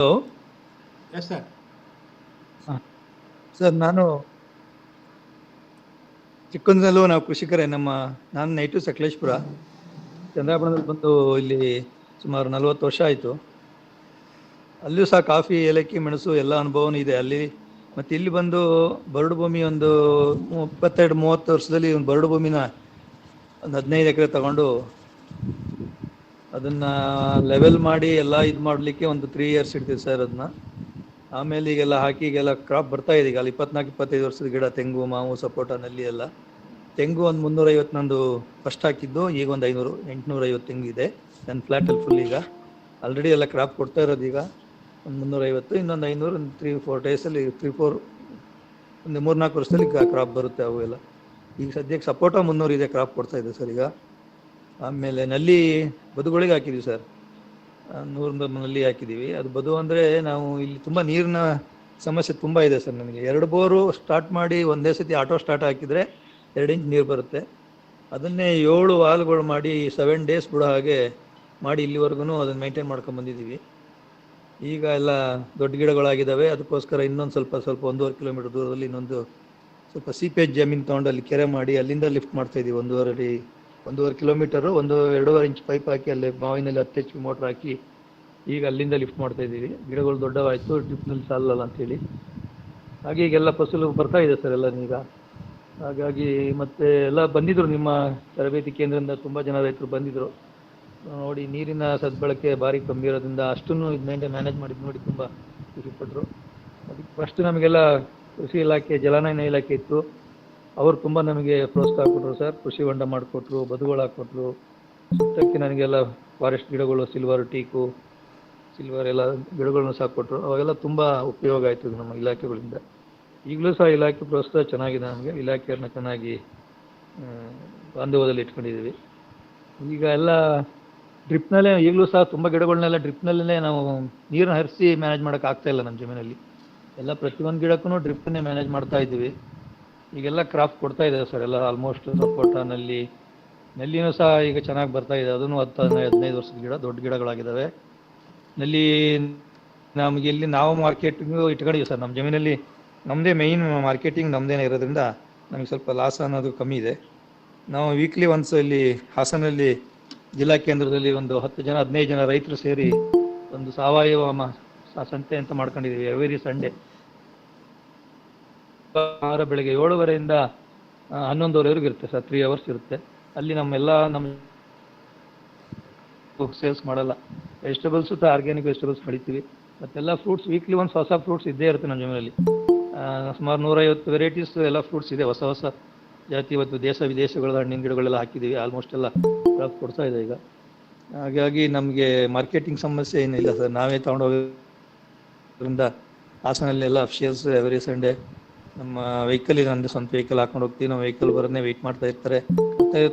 Hello sir sir ನಾನು ಚಿಕ್ಕಂದಿನಲ್ಲೂ ನಾವು ಕೃಷಿಕರೇ ನಮ್ಮ ನಾನು ನೈಟು ಸಕಲೇಶ್ಪುರ. ಚಂದ್ರಾಪುರದಲ್ಲಿ ಬಂದು ಇಲ್ಲಿ ಸುಮಾರು ನಲವತ್ತು ವರ್ಷ ಆಯಿತು. ಅಲ್ಲಿಯೂ ಸಹ ಕಾಫಿ ಏಲಕ್ಕಿ ಮೆಣಸು ಎಲ್ಲ ಅನುಭವನೂ ಇದೆ ಅಲ್ಲಿ. ಮತ್ತು ಇಲ್ಲಿ ಬಂದು ಬರಡು ಭೂಮಿ ಒಂದು ಇಪ್ಪತ್ತೆರಡು ಮೂವತ್ತು ವರ್ಷದಲ್ಲಿ ಒಂದು ಬರಡು ಭೂಮಿನ ಒಂದು ಹದಿನೈದು ಎಕರೆ ತಗೊಂಡು ಅದನ್ನ ಲೆವೆಲ್ ಮಾಡಿ ಎಲ್ಲ ಇದು ಮಾಡಲಿಕ್ಕೆ ಒಂದು ತ್ರೀ ಇಯರ್ಸ್ ಇಡ್ತೀವಿ ಸರ್ ಅದನ್ನ ಆಮೇಲೆ ಈಗೆಲ್ಲ ಹಾಕಿ ಈಗೆಲ್ಲ ಕ್ರಾಪ್ ಬರ್ತಾ ಇದೆ. ಈಗ ಅಲ್ಲಿ ಇಪ್ಪತ್ನಾಲ್ಕು, ಇಪ್ಪತ್ತೈದು ವರ್ಷದ ಗಿಡ, ತೆಂಗು, ಮಾವು, ಸಪೋಟ, ನಲ್ಲಿ ಎಲ್ಲ. ತೆಂಗು ಒಂದು ಮುನ್ನೂರೈವತ್ತು ನಂದು ಫಸ್ಟ್ ಹಾಕಿದ್ದು, ಈಗ ಒಂದು ಐನೂರು, ಎಂಟುನೂರೈವತ್ತು ತೆಂಗು ಇದೆ ನನ್ನ ಫ್ಲ್ಯಾಟಲ್ಲಿ ಫುಲ್ ಈಗ. ಆಲ್ರೆಡಿ ಎಲ್ಲ ಕ್ರಾಪ್ ಕೊಡ್ತಾ ಇರೋದು ಈಗ. ಒಂದು ಮುನ್ನೂರೈವತ್ತು, ಇನ್ನೊಂದು ಐನೂರು, ಒಂದು ತ್ರೀ ಫೋರ್ ಡೇಸಲ್ಲಿ ತ್ರೀ ಫೋರ್ ಒಂದು ಮೂರ್ನಾಲ್ಕು ವರ್ಷದಲ್ಲಿ ಕ್ರಾಪ್ ಬರುತ್ತೆ ಅವು ಎಲ್ಲ. ಈಗ ಸದ್ಯಕ್ಕೆ ಸಪೋಟ ಮುನ್ನೂರು ಇದೆ ಕ್ರಾಪ್ ಕೊಡ್ತಾ ಇದೆ ಸರ್ ಈಗ. ಆಮೇಲೆ ನಲ್ಲಿ ಬದುಗಳಿಗೆ ಹಾಕಿದ್ವಿ ಸರ್. ನೂರು ನಲ್ಲಿ ಹಾಕಿದ್ದೀವಿ ಅದು ಬದು ಅಂದರೆ ನಾವು ಇಲ್ಲಿ ತುಂಬ ನೀರಿನ ಸಮಸ್ಯೆ ತುಂಬ ಇದೆ ಸರ್ ನನಗೆ ಎರಡು ಬೋರು ಸ್ಟಾರ್ಟ್ ಮಾಡಿ ಒಂದೇ ಸತಿ ಆಟೋ ಸ್ಟಾರ್ಟ್ ಹಾಕಿದರೆ ಎರಡು ಇಂಚ್ ನೀರು ಬರುತ್ತೆ. ಅದನ್ನೇ ಏಳು ವಾಲ್ಗಳು ಮಾಡಿ ಸೆವೆನ್ ಡೇಸ್ ಬಿಡೋ ಹಾಗೆ ಮಾಡಿ ಇಲ್ಲಿವರೆಗೂ ಅದನ್ನು ಮೇಂಟೈನ್ ಮಾಡ್ಕೊಂಡು ಬಂದಿದ್ದೀವಿ ಈಗ ಎಲ್ಲ ದೊಡ್ಡ ಗಿಡಗಳಾಗಿದ್ದಾವೆ ಅದಕ್ಕೋಸ್ಕರ ಇನ್ನೊಂದು ಸ್ವಲ್ಪ ಸ್ವಲ್ಪ ಒಂದೂವರೆ ಕಿಲೋಮೀಟರ್ ದೂರದಲ್ಲಿ ಇನ್ನೊಂದು ಸ್ವಲ್ಪ ಸೀಪೇಜ್ ಜಮೀನು ತೊಗೊಂಡು ಅಲ್ಲಿ ಕೆರೆ ಮಾಡಿ ಅಲ್ಲಿಂದ ಲಿಫ್ಟ್ ಮಾಡ್ತಾ ಇದೀವಿ ಒಂದೂವರೆ ಒಂದೂವರೆ ಕಿಲೋಮೀಟರ್, ಒಂದು ಎರಡೂವರೆ ಇಂಚ್ ಪೈಪ್ ಹಾಕಿ ಅಲ್ಲಿ ಬಾವಿನಲ್ಲಿ ಹತ್ತು ಎಚ್ ಪಿ ಮೋಟ್ರ್ ಹಾಕಿ ಈಗ ಅಲ್ಲಿಂದ ಲಿಫ್ಟ್ ಮಾಡ್ತಾ ಇದ್ದೀವಿ. ಗಿಡಗಳು ದೊಡ್ಡವಾಯಿತು ಡ್ರಿಪ್ನಲ್ಲಿ ಸಾಲಲ್ಲ ಅಂತೇಳಿ. ಹಾಗೆ ಈಗೆಲ್ಲ ಫಸಲು ಬರ್ತಾ ಇದೆ ಸರ್ ಎಲ್ಲ ಈಗ. ಹಾಗಾಗಿ ಮತ್ತೆ ಎಲ್ಲ ಬಂದಿದ್ರು ನಿಮ್ಮ ತರಬೇತಿ ಕೇಂದ್ರದಿಂದ ತುಂಬ ಜನ ರೈತರು ಬಂದಿದ್ರು. ನೋಡಿ, ನೀರಿನ ಸದ್ಬಳಕೆ ಭಾರಿ ಕಮ್ಮಿ ಇರೋದ್ರಿಂದ ಅಷ್ಟನ್ನು ಇದು ಮ್ಯಾನೇಜ್ ಮಾಡಿದ್ದು ನೋಡಿ ತುಂಬ ಖುಷಿಪಟ್ಟರು ಅದಕ್ಕೆ ಫಸ್ಟ್ ನಮಗೆಲ್ಲ ಕೃಷಿ ಇಲಾಖೆ, ಜಲಾನಯನ ಇಲಾಖೆ ಇತ್ತು. ಅವರು ತುಂಬ ನಮಗೆ ಪ್ರೋತ್ಸಾಹ ಕೊಟ್ಟರು ಸರ್ ಕೃಷಿ ಹೊಂಡ ಮಾಡಿಕೊಟ್ರು, ಬದುಗಳು ಹಾಕ್ಕೊಟ್ರು. ಸುತ್ತಕ್ಕೆ ನನಗೆಲ್ಲ ಫಾರೆಸ್ಟ್ ಗಿಡಗಳು ಸಿಲ್ವರ್ ಟೀಕು ಸಿಲ್ವರ್ ಎಲ್ಲ ಗಿಡಗಳನ್ನು ಸಹ ಕೊಟ್ಟರು ಅವಾಗೆಲ್ಲ ತುಂಬ ಉಪಯೋಗ ಆಯಿತು ನಮ್ಮ ಇಲಾಖೆಗಳಿಂದ. ಈಗಲೂ ಸಹ ಇಲಾಖೆ ಪ್ರೋತ್ಸಾಹ ಚೆನ್ನಾಗಿದೆ ನಮಗೆ. ಇಲಾಖೆಯವ್ರನ್ನ ಚೆನ್ನಾಗಿ ಬಾಂಧವ್ಯದಲ್ಲಿ ಇಟ್ಕೊಂಡಿದ್ದೀವಿ ಈಗ ಎಲ್ಲ ಡ್ರಿಪ್ನಲ್ಲೇ, ಈಗಲೂ ಸಹ ತುಂಬ ಗಿಡಗಳನ್ನೆಲ್ಲ ಡ್ರಿಪ್ನಲ್ಲೇ ನಾವು ನೀರನ್ನ ಹರಿಸಿ ಮ್ಯಾನೇಜ್ ಮಾಡೋಕೆ ಆಗ್ತಾ ಇಲ್ಲ ನಮ್ಮ ಜಮೀನಲ್ಲಿ. ಎಲ್ಲ ಪ್ರತಿಯೊಂದು ಗಿಡಕ್ಕೂ ಡ್ರಿಪ್ಪನ್ನೇ ಮ್ಯಾನೇಜ್ ಮಾಡ್ತಾ ಇದ್ದೀವಿ. ಈಗೆಲ್ಲ ಕ್ರಾಪ್ ಕೊಡ್ತಾ ಇದೆ ಸರ್ ಎಲ್ಲ ಆಲ್ಮೋಸ್ಟ್ ಸಪೋಟ ನಲ್ಲಿ ನೆಲ್ಲಿನೂ ಸಹ ಈಗ ಚೆನ್ನಾಗಿ ಬರ್ತಾ ಇದೆ. ಅದನ್ನು ಹತ್ತು, ಹದಿನೈದು ವರ್ಷದ ಗಿಡ, ದೊಡ್ಡ ಗಿಡಗಳಾಗಿದ್ದಾವೆ. ನಲ್ಲಿ ನಮಗೆ ಇಲ್ಲಿ ನಾವು ಮಾರ್ಕೆಟಿಂಗು ಇಟ್ಕೊಂಡಿದ್ದೀವಿ ಸರ್ ನಮ್ಮ ಜಮೀನಲ್ಲಿ ನಮ್ಮದೇ ಮೈನ್ ಮಾರ್ಕೆಟಿಂಗ್ ನಮ್ಮದೇನೆ ಇರೋದ್ರಿಂದ ನಮಗೆ ಸ್ವಲ್ಪ ಲಾಸ್ ಅನ್ನೋದು ಕಮ್ಮಿ ಇದೆ. ನಾವು ವೀಕ್ಲಿ ಒನ್ಸ್ ಇಲ್ಲಿ ಹಾಸನಲ್ಲಿ ಜಿಲ್ಲಾ ಕೇಂದ್ರದಲ್ಲಿ ಒಂದು ಹತ್ತು ಜನ, ಹದಿನೈದು ಜನ ರೈತರು ಸೇರಿ ಒಂದು ಸಾವಯವ ಸಂತೆ ಅಂತ ಮಾಡ್ಕೊಂಡಿದ್ದೀವಿ ಎವ್ರಿ ಸಂಡೇ ವಾರ ಬೆಳಗ್ಗೆ ಏಳುವರೆಯಿಂದ ಹನ್ನೊಂದುವರೆವರೆಗೂ ಇರುತ್ತೆ ಸರ್ ತ್ರೀ ಅವರ್ಸ್ ಇರುತ್ತೆ. ಅಲ್ಲಿ ನಮ್ಮೆಲ್ಲ ನಮ್ಮ ಸೇಲ್ಸ್ ಮಾಡಲ್ಲ. ವೆಜಿಟೇಬಲ್ಸ್ ಸಹ ಆರ್ಗ್ಯಾನಿಕ್ ವೆಜಿಟೇಬಲ್ಸ್ ಬೆಳಿತೀವಿ ಮತ್ತೆಲ್ಲ ಫ್ರೂಟ್ಸ್ ವೀಕ್ಲಿ ಒಂದು ಹೊಸ ಫ್ರೂಟ್ಸ್ ಇದ್ದೇ ಇರುತ್ತೆ ನಮ್ಮ ಜಮೀನಲ್ಲಿ. ಸುಮಾರು ನೂರೈವತ್ತು ವೆರೈಟೀಸ್ ಎಲ್ಲ ಫ್ರೂಟ್ಸ್ ಇದೆ, ಹೊಸ ಹೊಸ. ಜಾತಿ, ಇವತ್ತು ದೇಶ, ವಿದೇಶಗಳ, ಹಣ್ಣಿನ ಗಿಡಗಳೆಲ್ಲ ಹಾಕಿದ್ದೀವಿ ಆಲ್ಮೋಸ್ಟ್ ಎಲ್ಲ ಕೊಡ್ತಾ ಇದೆ ಈಗ. ಹಾಗಾಗಿ ನಮಗೆ ಮಾರ್ಕೆಟಿಂಗ್ ಸಮಸ್ಯೆ ಏನಿಲ್ಲ ಸರ್, ನಾವೇ ತಗೊಂಡೋಗೋದ್ರಿಂದ ಹಾಸನಲ್ಲಿ ಎಲ್ಲ ಅಫಿಷಿಯಲ್ಸ್ ಎವ್ರಿ ಸಂಡೇ ನಮ್ಮ ವೆಹಿಕಲ್ ಇದೆ, ನಂದು ಸ್ವಂತ ವೆಹಿಕಲ್ ಹಾಕೊಂಡು ಹೋಗ್ತೀವಿ. ನಾವು ವೆಹಿಕಲ್ ಬರೋದನ್ನೇ ವೆಯ್ಟ್ ಮಾಡ್ತಾ ಇರ್ತಾರೆ.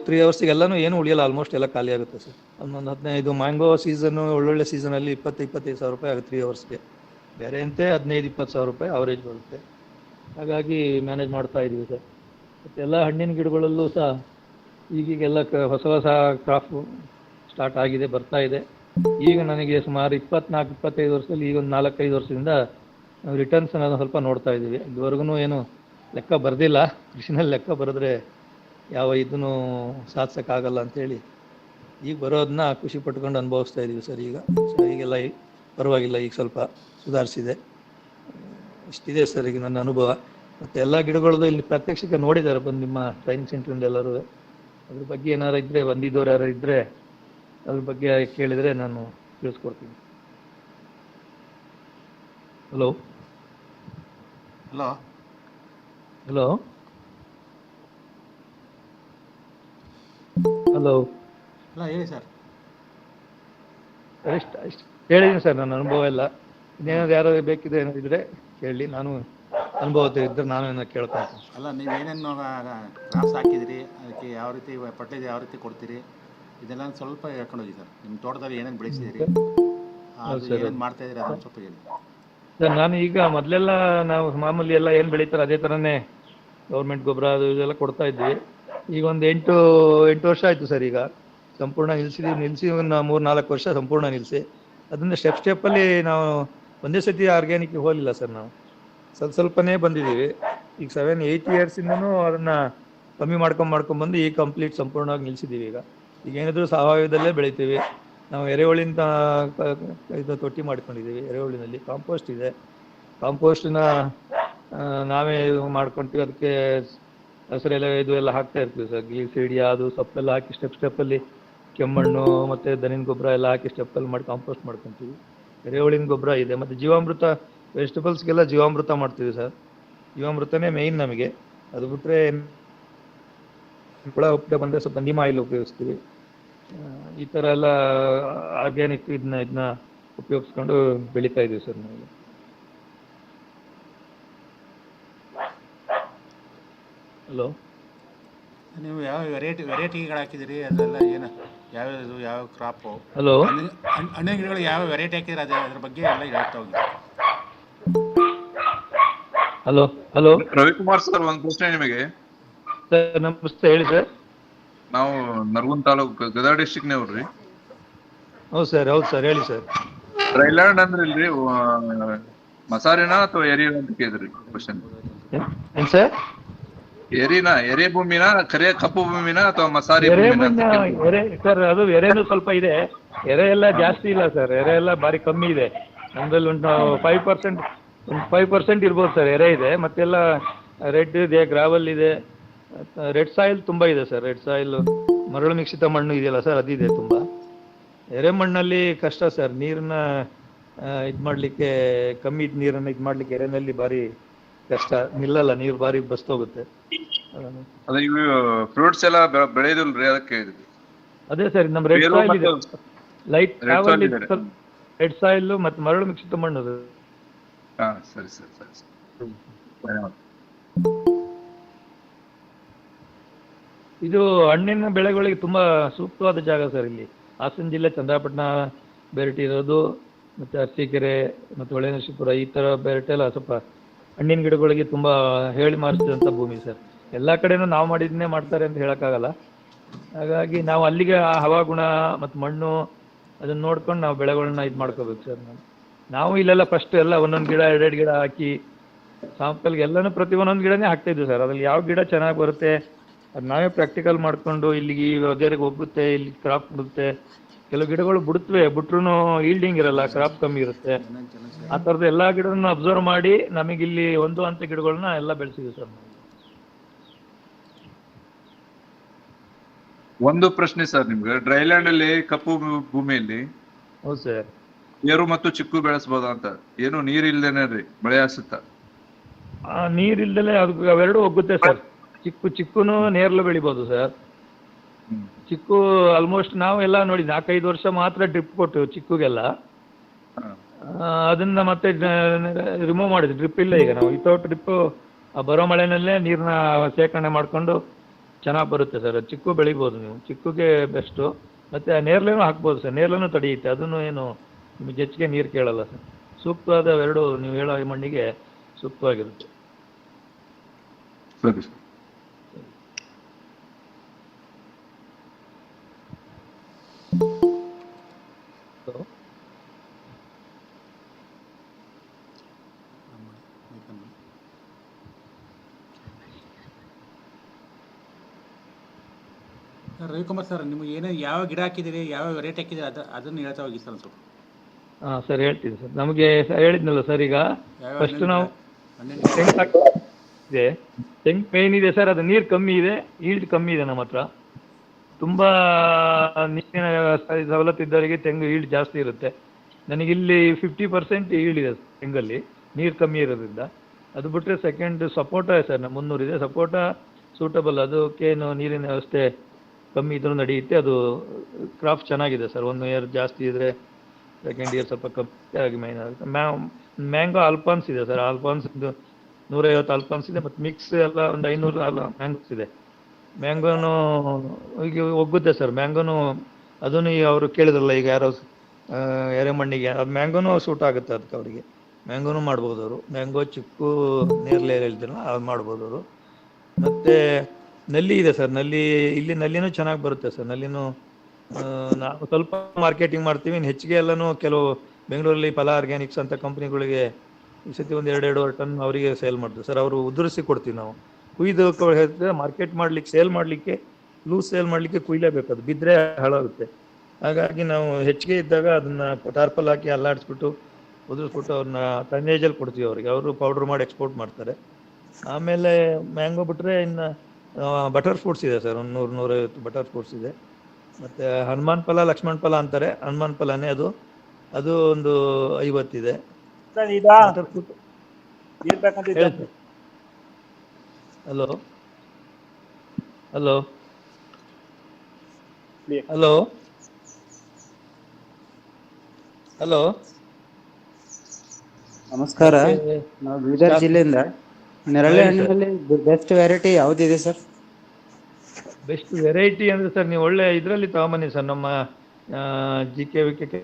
ತ್ರೀ ಅವರ್ಸಿಗೆ ಎಲ್ಲನೂ ಏನು ಉಳಿಯಲ್ಲ ಆಲ್ಮೋಸ್ಟ್ ಎಲ್ಲ ಖಾಲಿ ಆಗುತ್ತೆ ಸರ್. ಒಂದೊಂದು ಹದಿನೈದು ಮ್ಯಾಂಗೋ ಸೀಸನ್ನು ಒಳ್ಳೊಳ್ಳೆ ಸೀಸನಲ್ಲಿ ಇಪ್ಪತ್ತು, ಇಪ್ಪತ್ತೈದು ಸಾವಿರ ರೂಪಾಯಿ ಆಗುತ್ತೆ ತ್ರೀ ಅವರ್ಸ್ಗೆ ಬೇರೆ ಅಂತೆ ಹದಿನೈದು, ಇಪ್ಪತ್ತು ಸಾವಿರ ರೂಪಾಯಿ ಅವರೇಜ್ ಬರುತ್ತೆ. ಹಾಗಾಗಿ ಮ್ಯಾನೇಜ್ ಮಾಡ್ತಾ ಇದ್ದೀವಿ ಸರ್. ಮತ್ತು ಎಲ್ಲ ಹಣ್ಣಿನ ಗಿಡಗಳಲ್ಲೂ ಸಹ ಈಗೀಗೆಲ್ಲ ಕ ಹೊಸ ಹೊಸ ಕ್ರಾಫ್ ಸ್ಟಾರ್ಟ್ ಆಗಿದೆ, ಬರ್ತಾ ಇದೆ. ಈಗ ನನಗೆ ಸುಮಾರು ಇಪ್ಪತ್ನಾಲ್ಕು, ಇಪ್ಪತ್ತೈದು ವರ್ಷದಲ್ಲಿ ಈಗ ಒಂದು ನಾಲ್ಕೈದು ವರ್ಷದಿಂದ ರಿಟರ್ನ್ಸ್ ಅನ್ನೋದು ಸ್ವಲ್ಪ ನೋಡ್ತಾ ಇದ್ದೀವಿ. ಇದುವರೆಗೂ ಏನು ಲೆಕ್ಕ ಬರೆದಿಲ್ಲ. ಕೃಷಿನಲ್ಲಿ ಲೆಕ್ಕ ಬರೆದ್ರೆ ಯಾವ ಇದನ್ನು ಸಾಧಿಸೋಕ್ಕಾಗಲ್ಲ ಅಂತೇಳಿ ಈಗ ಬರೋದನ್ನ ಖುಷಿ ಪಟ್ಕೊಂಡು ಅನುಭವಿಸ್ತಾ ಇದ್ದೀವಿ ಸರ್ ಈಗ. ಸೊ ಈಗೆಲ್ಲ ಪರವಾಗಿಲ್ಲ, ಈಗ ಸ್ವಲ್ಪ ಸುಧಾರಿಸಿದೆ. ಇಷ್ಟಿದೆ ಸರ್ ಈಗ ನನ್ನ ಅನುಭವ. ಮತ್ತು ಎಲ್ಲ ಗಿಡಗಳದ್ದು ಇಲ್ಲಿ ಪ್ರತ್ಯಕ್ಷಕ್ಕೆ ನೋಡಿದ್ದಾರೆ ಬಂದು ನಿಮ್ಮ ಟ್ರೈನಿಂಗ್ ಸೆಂಟ್ರಿಂದ ಎಲ್ಲರೂ. ಅದ್ರ ಬಗ್ಗೆ ಏನಾರು ಇದ್ದರೆ ಬಂದಿದ್ದವ್ರು ಯಾರು ಇದ್ದರೆ ಅದ್ರ ಬಗ್ಗೆ ಕೇಳಿದರೆ ನಾನು ತಿಳಿಸ್ಕೊಡ್ತೀನಿ. ಹಲೋ ಹಲೋ ಹಲೋ ಹಲೋ ಅಲ್ಲ ಹೇಳಿ ಸರ್ ಅಷ್ಟು ಅಷ್ಟು ಹೇಳಿದ್ದೀನಿ ಸರ್ ನನ್ನ ಅನುಭವ ಎಲ್ಲ. ಇನ್ನೇನಾದ್ರು ಯಾರು ಬೇಕಿದ್ರೆ ಏನಾದ್ರು ಇದ್ರೆ ಕೇಳಿ ನಾನು ಅನುಭವ ಇದ್ದರೆ ನಾನು ಏನಾದ್ರು ಕೇಳ್ಕೊಂತೀನಿ ಅಲ್ಲ ನೀವು ಏನೇನು ಕ್ರಾಸ್ ಹಾಕಿದಿರಿ ಅದಕ್ಕೆ ಯಾವ ರೀತಿ ಪಟ್ಟೇಜ್ ಯಾವ ರೀತಿ ಕೊಡ್ತೀರಿ? ಇದೆಲ್ಲ ಸ್ವಲ್ಪ ಹೇಳ್ಕೊಂಡು ಹೋಗಿ ಸರ್ ನಿಮ್ಮ ತೋಟದಲ್ಲಿ ಏನೇನು ಬೆಳೆಸಿದಿರಿ? ಅದು ಸರ್. ಏನೇನು ಮಾಡ್ತಾ ಇದ್ದೀರಿ ಅದನ್ನು ಸ್ವಲ್ಪ ಹೇಳಿ. ಸರ್ ನಾನು ಈಗ ಮೊದಲೆಲ್ಲ ನಾವು ಮಾಮೂಲಿ ಎಲ್ಲ ಏನು ಬೆಳೀತಾರೆ ಅದೇ ಥರನೇ ಗೌರ್ಮೆಂಟ್ ಗೊಬ್ಬರ ಅದು ಇದೆಲ್ಲ ಕೊಡ್ತಾ ಇದ್ವಿ. ಈಗ ಒಂದು ಎಂಟು ಎಂಟು ವರ್ಷ ಆಯಿತು ಸರ್ ಈಗ. ಸಂಪೂರ್ಣ ನಿಲ್ಲಿಸಿ ನಿಲ್ಲಿಸಿ ಒಂದು ಮೂರು, ನಾಲ್ಕು ವರ್ಷ ಸಂಪೂರ್ಣ ನಿಲ್ಲಿಸಿ ಅದನ್ನು ಸ್ಟೆಪ್ ಸ್ಟೆಪ್ಪಲ್ಲಿ ನಾವು ಒಂದೇ ಸತಿ ಆರ್ಗ್ಯಾನಿಕ್ ಹೋಗಲಿಲ್ಲ ಸರ್ ನಾವು. ಸ್ವಲ್ಪ ಸ್ವಲ್ಪನೇ ಬಂದಿದ್ದೀವಿ. ಈಗ ಸೆವೆನ್ ಏಯ್ಟ್ ಇಯರ್ಸಿಂದನೂ ಅದನ್ನು ಕಮ್ಮಿ ಮಾಡ್ಕೊಂಡು ಮಾಡ್ಕೊಂಡು ಬಂದು ಈಗ ಕಂಪ್ಲೀಟ್ ಸಂಪೂರ್ಣವಾಗಿ ನಿಲ್ಲಿಸಿದ್ದೀವಿ ಈಗ. ಈಗ ಏನಿದ್ರು ಸಾವಯವದಲ್ಲೇ ಬೆಳಿತೀವಿ. ನಾವು ಎರೆಹುಳಿಂದ ಇದು ತೊಟ್ಟಿ ಮಾಡ್ಕೊಂಡಿದ್ದೀವಿ. ಎರೆಹುಳಿನಲ್ಲಿ ಕಾಂಪೋಸ್ಟ್ ಇದೆ. ಕಾಂಪೋಸ್ಟ್ನ ನಾವೇ ಮಾಡ್ಕೊಂತೀವಿ. ಅದಕ್ಕೆ ಹಸಿರೆಲೆ ಇದು ಎಲ್ಲ ಹಾಕ್ತಾ ಇರ್ತೀವಿ ಸರ್. ಗ್ಲೀಸಿಡಿಯಾ ಅದು ಸೊಪ್ಪೆಲ್ಲ ಹಾಕಿ ಸ್ಟೆಪ್, ಸ್ಟೆಪ್ಪಲ್ಲಿ ಕೆಮ್ಮಣ್ಣು ಮತ್ತೆ ದನಿನ ಗೊಬ್ಬರ ಎಲ್ಲ ಹಾಕಿ ಸ್ಟೆಪ್ಪಲ್ಲಿ ಮಾಡಿ ಕಾಂಪೋಸ್ಟ್ ಮಾಡ್ಕೊತೀವಿ. ಎರೆಹುಳಿನ ಗೊಬ್ಬರ ಇದೆ. ಮತ್ತೆ ಜೀವಾಮೃತ, ವೆಜಿಟೇಬಲ್ಸ್ಗೆಲ್ಲ ಜೀವಾಮೃತ ಮಾಡ್ತೀವಿ ಸರ್. ಜೀವಾಮೃತನೇ ಮೇಯ್ನ್ ನಮಗೆ. ಅದು ಬಿಟ್ರೆ ಹುಳ ಹುಪ್ಪಟೆ ಬಂದರೆ ಸ್ವಲ್ಪ ನಿಮ್ಮ ಆಯಿಲ್ ಉಪಯೋಗಿಸ್ತೀವಿ. ಈ ಥರ ಎಲ್ಲ ಆರ್ಗ್ಯಾನಿಕ್ ಇದನ್ನ ಇದನ್ನ ಉಪಯೋಗಿಸ್ಕೊಂಡು ಬೆಳೀತಾ ಇದೀವಿ ಸರ್ ನಾವು. ಹಲೋ ನೀವು ಯಾವ ವೆರೈಟಿ ವೆರೈಟಿಗಳು ಹಾಕಿದಿರಿ ಅದೆಲ್ಲ ಏನು ಯಾವ ಯಾವ ಕ್ರಾಪು ಹಲೋ ಹಣ್ಣಿನ ಹಣ್ಣ್- ಹಣ್ಣಿನ ಗಿಡಗಳು ಯಾವ ವೆರೈಟಿ ಹಾಕಿದ್ರೆ ಅದೇ ಅದ್ರ ಬಗ್ಗೆ ಎಲ್ಲ ಹೇಳ್ತಾ ಹೋಗಿ. ಹಲೋ ಹಲೋ ರವಿಕುಮಾರ್ ಸರ್ ಒಂದು ಪ್ರಶ್ನೆ ನಿಮಗೆ. ಸರ್ ನಮಸ್ತೆ ಹೇಳಿ ಸರ್. ನಾವು ನರಗುಂದ ತಾಲೂಕು ಗದಗ ಡಿಸ್ಟಿಕ್ ನವ್ರಿ ಹೌದು ಸರ್ ಹೌದು ಸರ್ ಹೇಳಿ ಸರ್. ಡ್ರೈಲ್ಯಾಂಡ್ ಅಂದ್ರೆ ಇಲ್ರಿ ಮಸಾರಿನಾ ಅಥವಾ ಎರಿ ಅಂತ ಕೇಳಿದ್ರಿ ಕ್ವಶನ್ ಏನ್ ಸರ್? ಏರಿನಾ ಎರೆ ಭೂಮಿನ ಕರೆ ಕಪ್ಪು ಭೂಮಿನ ಅಥವಾ ಮಸಾರಿ ಎರೆ ಭೂಮಿನ ಅಂತ ಮಣ್ಣ ಕೇಳಿದ್ರಿ. ಎರೆ ಸರ್ ಅದು ಎರೆನೂ ಸ್ವಲ್ಪ ಇದೆ. ಎರೆ ಎಲ್ಲ ಜಾಸ್ತಿ ಇಲ್ಲ ಸರ್ ಎರೆ ಎಲ್ಲ ಬಾರಿ ಕಮ್ಮಿ ಇದೆ. ನಮ್ಮಲ್ಲಿ ಒಂದು ಫೈವ್ ಪರ್ಸೆಂಟ್ ಒಂದು ಫೈವ್ ಪರ್ಸೆಂಟ್ ಇರ್ಬೋದು ಸರ್ ಎರೆ ಇದೆ. ಮತ್ತೆಲ್ಲ ರೆಡ್ ಇದೆ ಗ್ರಾವಲ್ ಇದೆ. ರೆಡ್ ಸಾಯಿಲ್ ತುಂಬ ಇದೆ ಸರ್ ರೆಡ್ ಸಾಯಿಲ್ ಮರಳು ಮಿಶ್ರಿತ ಮಣ್ಣು ಇದೆಯಲ್ಲ ಸರ್ ಅದಿದೆ ತುಂಬ. ಎರೆ ಮಣ್ಣಲ್ಲಿ ಕಷ್ಟ ಸರ್ ನೀರನ್ನ ಇದು ಮಾಡಲಿಕ್ಕೆ ಕಮ್ಮಿ ನೀರನ್ನು ಇದು ಮಾಡಲಿಕ್ಕೆ ಎರೆನಲ್ಲಿ ಭಾರಿ ಕಷ್ಟ. ನಿಲ್ಲಲ್ಲ ನೀರು ಭಾರಿ ಬಸ್ತೋಗುತ್ತೆ. ಅದೇ ಇವು ಫ್ರೂಟ್ಸ್ ಎಲ್ಲ ಬೆಳೆಯೋದಿಲ್ರಿ ಅದಕ್ಕೆ ಅದೇ ಸರ್ ನಮ್ಮ ರೆಡ್ ಸಾಯಿಲ್ ಇದೆ. ಲೈಟ್ ರೆಡ್ ಸಾಯಿಲ್ ಮತ್ತು ಮರಳು ಮಿಶ್ರಿತ ಮಣ್ಣು ಅದು. ಹಾ ಸರಿ ಸರಿ ಸರಿ ಸರಿ. ಧನ್ಯವಾದ. ಇದು ಹಣ್ಣಿನ ಬೆಳೆಗಳಿಗೆ ತುಂಬಾ ಸೂಕ್ತವಾದ ಜಾಗ ಸರ್ ಇಲ್ಲಿ. ಹಾಸನ ಜಿಲ್ಲೆ ಚಂದ್ರಪಟ್ಟಣ ಬೆರಟಿ ಇರೋದು, ಮತ್ತೆ ಅರಸೀಕೆರೆ, ಮತ್ತು ಹೊಳೆನರಸೀಪುರ, ಈ ಥರ ಬೆರಟೆ ಎಲ್ಲ ಸ್ವಲ್ಪ ಹಣ್ಣಿನ ಗಿಡಗಳಿಗೆ ತುಂಬಾ ಹೇಳಿ ಮಾರಿಸಿದಂಥ ಭೂಮಿ ಸರ್. ಎಲ್ಲ ಕಡೆನೂ ನಾವು ಮಾಡಿದ್ದನ್ನೇ ಮಾಡ್ತಾರೆ ಅಂತ ಹೇಳೋಕ್ಕಾಗಲ್ಲ. ಹಾಗಾಗಿ ನಾವು ಅಲ್ಲಿಗೆ ಆ ಹವಾಗುಣ ಮತ್ತು ಮಣ್ಣು ಅದನ್ನು ನೋಡ್ಕೊಂಡು ನಾವು ಬೆಳೆಗಳನ್ನ ಇದು ಮಾಡ್ಕೋಬೇಕು ಸರ್ ನಾವು. ನಾವು ಇಲ್ಲೆಲ್ಲ ಫಸ್ಟ್ ಎಲ್ಲ ಒಂದೊಂದು ಗಿಡ, ಎರಡೆರಡು ಗಿಡ ಹಾಕಿ ಸಾಂಪಲ್ಗೆ ಎಲ್ಲನೂ ಪ್ರತಿ ಒಂದೊಂದು ಗಿಡನೇ ಹಾಕ್ತಾ ಇದ್ವಿ ಸರ್. ಅದ್ರಲ್ಲಿ ಯಾವ ಗಿಡ ಚೆನ್ನಾಗಿ ಬರುತ್ತೆ ಅದು ನಾವೇ ಪ್ರಾಕ್ಟಿಕಲ್ ಮಾಡ್ಕೊಂಡು ಇಲ್ಲಿಗೆ ಈ ಹೋಗುತ್ತೆ ಇಲ್ಲಿ ಕ್ರಾಪ್ ಬಿಡುತ್ತೆ. ಕೆಲವು ಗಿಡಗಳು ಬಿಡುತ್ತವೆ ಬಿಟ್ರು ಈಲ್ಡಿಂಗ್ ಇರಲ್ಲ ಕ್ರಾಪ್ ಕಮ್ಮಿ ಇರುತ್ತೆ. ಆ ಥರದ ಎಲ್ಲ ಗಿಡವನ್ನು ಅಬ್ಸರ್ವ್ ಮಾಡಿ ನಮಗಿಲ್ಲಿ ಒಂದು ಅಂತ ಗಿಡಗಳನ್ನ ಎಲ್ಲ ಬೆಳೆಸಿದ್ವಿ ಸರ್ ನಾವು. ಒಂದು ಪ್ರಶ್ನೆ ಸರ್ ನಿಮ್ಗೆ. ಡ್ರೈಲ್ಯಾಂಡ್ ಅಲ್ಲಿ ಕಪ್ಪು ಭೂಮಿಯಲ್ಲಿ ಹೌದು ಸರ್. ಏರು ಮತ್ತು ಚಿಕ್ಕು ಬೆಳೆಸಬಹುದಾ ಅಂತ. ಏನು ನೀರ್ ಇಲ್ದೇನೆ ರೀ ಮಳೆ ಆಸುತ್ತ ಆ ನೀರಿಲ್ದಲೇ ಅದು ಅವೆರಡು ಒಗ್ಗುತ್ತೆ ಸರ್. ಚಿಕ್ಕು ಚಿಕ್ಕುನು ನೇರ್ಲು ಬೆಳಿಬೋದು ಸರ್. ಚಿಕ್ಕು ಆಲ್ಮೋಸ್ಟ್ ನಾವೆಲ್ಲ ನೋಡಿ ನಾಲ್ಕೈದು ವರ್ಷ ಮಾತ್ರ ಡ್ರಿಪ್ ಕೊಟ್ಟು ಚಿಕ್ಕುಗೆಲ್ಲ. ಅದನ್ನ ಮತ್ತೆ ರಿಮೂವ್ ಮಾಡಿದ್ವಿ. ಡ್ರಿಪ್ ಇಲ್ಲ ಈಗ ನಾವು. ವಿತೌಟ್ ಡ್ರಿಪ್ ಬರೋ ಮಳೆನಲ್ಲೇ ನೀರನ್ನ ಶೇಖರಣೆ ಮಾಡಿಕೊಂಡು ಚೆನ್ನಾಗಿ ಬರುತ್ತೆ ಸರ್. ಚಿಕ್ಕು ಬೆಳಿಬೋದು ನೀವು. ಚಿಕ್ಕುಗೆ ಬೆಸ್ಟು ಮತ್ತೆ ನೇರ್ಲೇನು ಹಾಕ್ಬೋದು ಸರ್. ನೇರ್ಲೆನೂ ತಡೆಯುತ್ತೆ. ಅದನ್ನು ಏನು ನಿಮಗೆ ಹೆಚ್ಚಿಗೆ ನೀರು ಕೇಳಲ್ಲ ಸರ್. ಸೂಕ್ತವಾದ ಎರಡು ನೀವು ಹೇಳೋ ಈ ಮಣ್ಣಿಗೆ ಸೂಕ್ತವಾಗಿರುತ್ತೆ. ಸರಿ ಸರ್. ರವಿಕುಮಾರ್ ಸರ್ ನಿಮ್ಗೆ ಏನೇ ಯಾವ ಗಿಡ ಹಾಕಿದ್ದೀರಿ ಯಾವ ರೇಟ್ ಹಾಕಿದ್ದೀರಿ ಅದ ಅದನ್ನು ಹೇಳ್ತಾ ಹೋಗಿ ಸರ್ ಸ್ವಲ್ಪ ಹಾಂ ಸರ್ ಹೇಳ್ತೀನಿ ಸರ್. ನಮಗೆ ಹೇಳಿದ್ನಲ್ಲ ಸರ್ ಈಗ. ಫಸ್ಟ್ ನಾವು ತೆಂಗು ಹಾಕಿ ಇದೆ. ತೆಂಗು ಇದೆ ಸರ್ ಅದು ನೀರು ಕಮ್ಮಿ ಇದೆ ಈಲ್ಡ್ ಕಮ್ಮಿ ಇದೆ ನಮ್ಮ ಹತ್ರ. ತುಂಬ ನೀರಿನ ಸವಲತ್ತು ಇದ್ದವರಿಗೆ ತೆಂಗು ಈಲ್ಡ್ ಜಾಸ್ತಿ ಇರುತ್ತೆ. ನನಗೆ ಇಲ್ಲಿ ಫಿಫ್ಟಿ ಪರ್ಸೆಂಟ್ ಈಲ್ಡ್ ಇದೆ ತೆಂಗಲ್ಲಿ ನೀರು ಕಮ್ಮಿ ಇರೋದ್ರಿಂದ. ಅದು ಬಿಟ್ಟರೆ ಸೆಕೆಂಡ್ ಸಪೋಟ ಸರ್ ನಮ್ಮ ಮುನ್ನೂರಿದೆ ಸಪೋಟ ಸೂಟಬಲ್ ಅದಕ್ಕೇನು ನೀರಿನ ವ್ಯವಸ್ಥೆ ಕಮ್ಮಿ ಇದ್ರೂ ನಡೆಯುತ್ತೆ. ಅದು ಕ್ರಾಪ್ ಚೆನ್ನಾಗಿದೆ ಸರ್. ಒಂದು ಇಯರ್ ಜಾಸ್ತಿ ಇದ್ರೆ ಸೆಕೆಂಡ್ ಇಯರ್ ಸ್ವಲ್ಪ ಕಮ್ಮಿ ಆಗಿ ಮೈನ್ ಆಗುತ್ತೆ. ಮ್ಯಾಂಗೋ ಆಲ್ಫಾನ್ಸ್ ಇದೆ ಸರ್. ಆಲ್ಫಾನ್ಸ್ ನೂರೈವತ್ತು ಆಲ್ಫಾನ್ಸ್ ಇದೆ. ಮತ್ತು ಮಿಕ್ಸ್ ಎಲ್ಲ ಒಂದು ಐನೂರು ಅಲ್ಲ ಮ್ಯಾಂಗೋಸ್ ಇದೆ. ಮ್ಯಾಂಗೋನು ಈಗ ಒಗ್ಗುತ್ತೆ ಸರ್. ಮ್ಯಾಂಗೋನು ಅದನ್ನು ಅವರು ಕೇಳಿದ್ರಲ್ಲ ಈಗ ಯಾರೋ ಎರೆ ಎರೆಮಣ್ಣಿಗೆ. ಅದು ಮ್ಯಾಂಗೋನು ಸೂಟ್ ಆಗುತ್ತೆ ಅದಕ್ಕೆ ಅವರಿಗೆ. ಮ್ಯಾಂಗೋನು ಮಾಡ್ಬೋದು ಅವರು. ಮ್ಯಾಂಗೋ ಚಿಕ್ಕು ನೇರಳೆ ಹೇಳ್ತೀರಲ್ಲ, ಅದು ಮಾಡ್ಬೋದು ಅವರು. ಮತ್ತು ನಲ್ಲಿ ಇದೆ ಸರ್, ನಲ್ಲಿ, ಇಲ್ಲಿ ನಲ್ಲಿನೂ ಚೆನ್ನಾಗಿ ಬರುತ್ತೆ ಸರ್, ನಲ್ಲಿನೂ ನಾವು ಸ್ವಲ್ಪ ಮಾರ್ಕೆಟಿಂಗ್ ಮಾಡ್ತೀವಿ, ಇನ್ನು ಹೆಚ್ಚಿಗೆ ಎಲ್ಲನೂ ಕೆಲವು ಬೆಂಗಳೂರಲ್ಲಿ ಫಲ ಆರ್ಗ್ಯಾನಿಕ್ಸ್ ಅಂತ ಕಂಪ್ನಿಗಳಿಗೆ ಈ ಸತಿ ಒಂದು ಎರಡು, ಎರಡೂವರೆ ಟನ್ ಅವರಿಗೆ ಸೇಲ್ ಮಾಡ್ತೀವಿ ಸರ್, ಅವರು ಉದುರಿಸಿ ಕೊಡ್ತೀವಿ ನಾವು. ಕುಯ್ದು ಮಾರ್ಕೆಟ್ ಮಾಡ್ಲಿಕ್ಕೆ, ಸೇಲ್ ಮಾಡಲಿಕ್ಕೆ, ಲೂಸ್ ಸೇಲ್ ಮಾಡಲಿಕ್ಕೆ ಕುಯ್ಲೇಬೇಕು, ಅದು ಬಿದ್ದರೆ ಹಾಳಾಗುತ್ತೆ. ಹಾಗಾಗಿ ನಾವು ಹೆಚ್ಚಿಗೆ ಇದ್ದಾಗ ಅದನ್ನ ಟಾರ್ಪಲ್ ಹಾಕಿ ಅಲ್ಲಾಡಿಸ್ಬಿಟ್ಟು, ಉದುರಿಸ್ಬಿಟ್ಟು ಅವ್ರನ್ನ ಟನ್ನೇಜಲ್ಲಿ ಕೊಡ್ತೀವಿ ಅವ್ರಿಗೆ, ಅವರು ಪೌಡ್ರ್ ಮಾಡಿ ಎಕ್ಸ್ಪೋರ್ಟ್ ಮಾಡ್ತಾರೆ. ಆಮೇಲೆ ಮ್ಯಾಂಗೋ ಬಿಟ್ಟರೆ ಇನ್ನು ಬಟರ್ ಫ್ರೂಟ್ಸ್ ಇದೆ ಸರ್ ಒಂದು ನೂರು ನೂರೈವತ್ತು ಬಟರ್ ಫ್ರೂಟ್ಸ್ ಇದೆ. ಮತ್ತು ಹನುಮಾನ್ ಫಲ ಲಕ್ಷ್ಮಣ್ ಫಲ ಅಂತಾರೆ. ಹನುಮಾನ್ ಫಲನೇ ಅದು. ಅದು ಒಂದು ಐವತ್ತಿದೆ. ಹಲೋ ಹಲೋ ಹಲೋ ಹಲೋ ನಮಸ್ಕಾರ. ನಾವು ಬೀದರ್ ಜಿಲ್ಲೆಯಿಂದ ನೆರಳೆ ಹಣ್ಣಿನಲ್ಲಿ ಬೆಸ್ಟ್ ವೆರೈಟಿ ಯಾವ್ದಿದೆ ಸರ್? ಬೆಸ್ಟ್ ವೆರೈಟಿ ಅಂದ್ರೆ ಸರ್ ನೀವು ಒಳ್ಳೆ ಇದರಲ್ಲಿ ತಗೊಂಬನ್ನಿ ಸರ್ ನಮ್ಮ ಜಿ ಕೆ ವಿ ಕೆ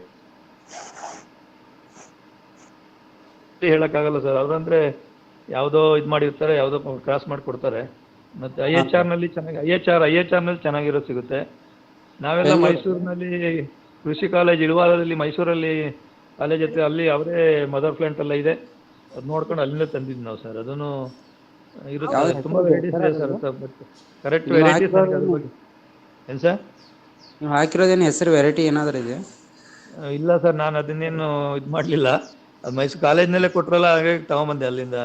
ಹೇಳಕ್ಕಾಗಲ್ಲ ಸರ್ ಅದಂದ್ರೆ ಯಾವುದೋ ಇದು ಮಾಡಿರ್ತಾರೆ ಯಾವುದೋ ಕ್ರಾಸ್ ಮಾಡಿ ಕೊಡ್ತಾರೆ ಮತ್ತೆ ಐ ಎಚ್ ಆರ್ನಲ್ಲಿ ಚೆನ್ನಾಗಿ I H R I H ಆರ್ನಲ್ಲಿ ಚೆನ್ನಾಗಿರೋದು ಸಿಗುತ್ತೆ. ನಾವೆಲ್ಲ ಮೈಸೂರಿನಲ್ಲಿ ಕೃಷಿ ಕಾಲೇಜ್ ಇಳುವಾರದಲ್ಲಿ ಮೈಸೂರಲ್ಲಿ ಕಾಲೇಜ್ ಹತ್ರ ಅಲ್ಲಿ ಅವರೇ ಮದರ್ ಪ್ಲಾಂಟ್ ಎಲ್ಲ ಇದೆ. ಅದು ನೋಡ್ಕೊಂಡು ಅಲ್ಲಿಂದ ತಂದಿದ್ ನಾವು ಸರ್. ಅದನ್ನು ಇರುತ್ತೆ. ತುಂಬಾ ವೆರೈಟೀಸ್ ಇದೆ sir but correct variety varieties ಏನು ಸರ್? ನೀವು ಹಾಕಿರೋದೇನು ಹೆಸರು ವೆರೈಟಿ ಏನಾದ್ರೂ ಇದೆ ಇಲ್ಲ ಸರ್ ನಾನು ಅದನ್ನೇನು ಇದು ಮಾಡಲಿಲ್ಲ. ಅದು ಮೈಸೂರು ಕಾಲೇಜ್ನಲ್ಲೇ ಕೊಟ್ರಲ್ಲ ಹಾಗಾಗಿ ತಗೊಂಬಂದೆ ಅಲ್ಲಿಂದ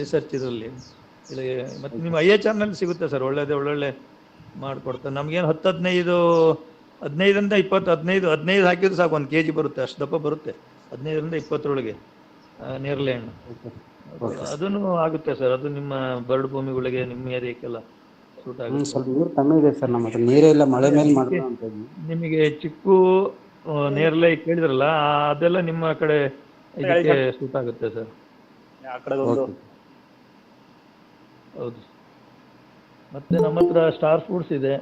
ರಿಸರ್ಚ್ ಇದರಲ್ಲಿ. ಇಲ್ಲಿ ಮತ್ತು ನಿಮ್ಮ ಐ ಎಚ್ ಆರ್ನಲ್ಲಿ ಸಿಗುತ್ತೆ ಸರ್ ಒಳ್ಳೇದೇ ಒಳ್ಳೊಳ್ಳೆ ಮಾಡಿಕೊಡ್ತಾರೆ ನಮಗೇನು ಹತ್ತು ಹದಿನೈದು ಹದಿನೈದರಿಂದ ಇಪ್ಪತ್ತು ಹದಿನೈದು ಹದಿನೈದು ಹಾಕಿದ್ರೆ ಸಾಕು ಒಂದು ಕೆ ಜಿ ಬರುತ್ತೆ ಅಷ್ಟು ದಪ್ಪ ಬರುತ್ತೆ. ಹದಿನೈದರಿಂದ ಇಪ್ಪತ್ತರೊಳಗೆ. ನೇರಳೆ ಹಣ್ಣು ಅದನ್ನು ಆಗುತ್ತೆ ಸರ್ ಅದು ನಿಮ್ಮ ಬರಡು ಭೂಮಿಗಳಿಗೆ ನಿಮ್ಮ ಏರಿಯಾಕ್ಕೆಲ್ಲ ಸೂಟ್ ಆಗುತ್ತೆ. ಸ್ವಲ್ಪ ನೀರು ಕಮ್ಮಿ ಇದೆ ಸರ್ ನಮ್ಮ ಹತ್ರ. ನೀರೇ ಇಲ್ಲ ಮಳೆ ಮೇಲೆ ಮಾಡೋಣ ಅಂತ ಇದ್ವಿ. ನಿಮಗೆ ಚಿಕ್ಕು ನೇರಳೆ ಕೇಳಿದ್ರಲ್ಲ ಆ, ಅದೆಲ್ಲ ನಿಮ್ಮ ಕಡೆ ಇದಕ್ಕೆ ಸೂಟ್ ಆಗುತ್ತೆ ಸರ್. ಆ ಕಡೆ ಒಂದು ಹೌದು. ಮತ್ತೆ ನಮ್ಮ ಹತ್ರ ಸ್ಟಾರ್ ಫುಡ್ಸ್ ಇದೆ.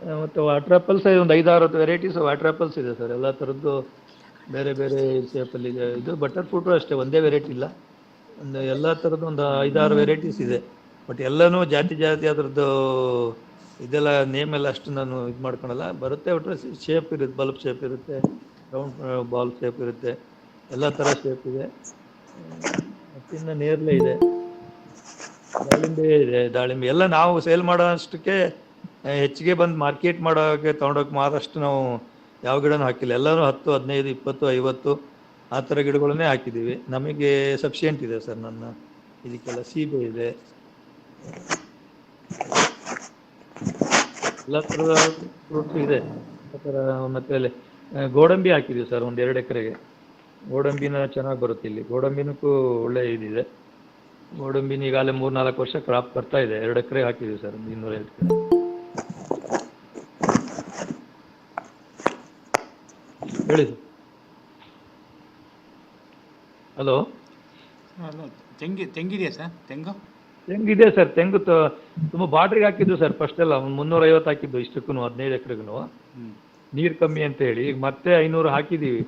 ಆ, ಮತ್ತೆ ವಾಟರ್ ಆಪಲ್ಸ್ ಒಂದು ಐದಾರು ವೆರೈಟೀಸ್ ವಾಟರ್ ಆಪಲ್ಸ್ ಇದೆ ಸರ್. ಎಲ್ಲ ಥರದ್ದು ಬೇರೆ ಬೇರೆ ಶೇಪಲ್ಲಿ ಇದೆ ಇದು ಬಟರ್ ಫ್ರೂಟು ಅಷ್ಟೇ, ಒಂದೇ ವೆರೈಟಿ ಇಲ್ಲ. ಒಂದು ಎಲ್ಲ ಥರದ್ದು ಒಂದು ಐದಾರು ವೆರೈಟೀಸ್ ಇದೆ. ಬಟ್ ಎಲ್ಲನೂ ಜಾತಿ ಜಾತಿ ಅದರದ್ದು ಇದೆಲ್ಲ ನೇಮ್ ಎಲ್ಲ ಅಷ್ಟು ನಾನು ಇದು ಮಾಡ್ಕೊಳಲ್ಲ. ಬರುತ್ತೆ ಒಟ್ಟರೆ ಶೇಪ್ ಇರುತ್ತೆ ಬಲ್ಬ್ ಶೇಪ್ ಇರುತ್ತೆ ರೌಂಡ್ ಬಾಲ್ ಶೇಪ್ ಇರುತ್ತೆ, ಎಲ್ಲ ಥರ ಶೇಪ್ ಇದೆ. ಮತ್ತಿನ್ನು ನೇರಳೆ ಇದೆ. ದಾಳಿಂಬೆ ಇದೆ, ದಾಳಿಂಬೆ. ಎಲ್ಲ ನಾವು ಸೇಲ್ ಮಾಡೋ ಅಷ್ಟಕ್ಕೆ ಹೆಚ್ಚಿಗೆ ಬಂದು ಮಾರ್ಕೆಟ್ ಮಾಡೋಕ್ಕೆ ತೊಗೊಂಡೋಗಿ ಮಾರಷ್ಟು ನಾವು ಯಾವ ಗಿಡನೂ ಹಾಕಿಲ್ಲ. ಎಲ್ಲರೂ ಹತ್ತು ಹದಿನೈದು ಇಪ್ಪತ್ತು ಐವತ್ತು ಆ ಥರ ಗಿಡಗಳನ್ನೇ ಹಾಕಿದ್ದೀವಿ. ನಮಗೆ ಸಫಿಷಿಯೆಂಟ್ ಇದೆ ಸರ್ ನನ್ನ ಇದಕ್ಕೆಲ್ಲ ಸೀಬೆ ಇದೆ. ಎಲ್ಲ ಥರದ ಫ್ರೂಟ್ಸ್ ಇದೆ. ಆ ಥರ ಮತ್ತೆ ಅಲ್ಲಿ, ಗೋಡಂಬಿ ಹಾಕಿದ್ದೀವಿ ಸರ್ ಒಂದು ಎರಡು ಎಕರೆಗೆ. ಗೋಡಂಬಿನ ಚೆನ್ನಾಗಿ ಬರುತ್ತೆ ಇಲ್ಲಿ. ಗೋಡಂಬಿನಕ್ಕೂ ಒಳ್ಳೆ ಇದಿದೆ. ಗೋಡಂಬಿನ ಈಗಾಗಲೇ ಮೂರು ನಾಲ್ಕು ವರ್ಷ ಕ್ರಾಪ್ ಬರ್ತಾ ಇದೆ. ಎರಡು ಎಕರೆ ಹಾಕಿದ್ವಿ ಸರ್ ಇನ್ನೂರೈವತ್ತು ಎಕರೆ. ಹೇಳಿ ಹಲೋ? ತೆಂಗಿ ತೆಂಗಿದೆಯಾ ಸರ್? ತೆಂಗು? ತೆಂಗಿದೆ ಸರ್ ತೆಂಗು ತುಂಬ ಬಾಟ್ರಿಗೆ ಹಾಕಿದ್ದು ಸರ್ ಫಸ್ಟ್ ಎಲ್ಲ ಒಂದು ಮುನ್ನೂರೈವತ್ತು ಹಾಕಿದ್ದು ಇಷ್ಟಕ್ಕೂ ಹದಿನೈದು ಎಕರೆಗೂ ನೀರು ಕಮ್ಮಿ ಅಂತ ಹೇಳಿ ಈಗ ಮತ್ತೆ ಐನೂರು ಹಾಕಿದ್ದೀವಿ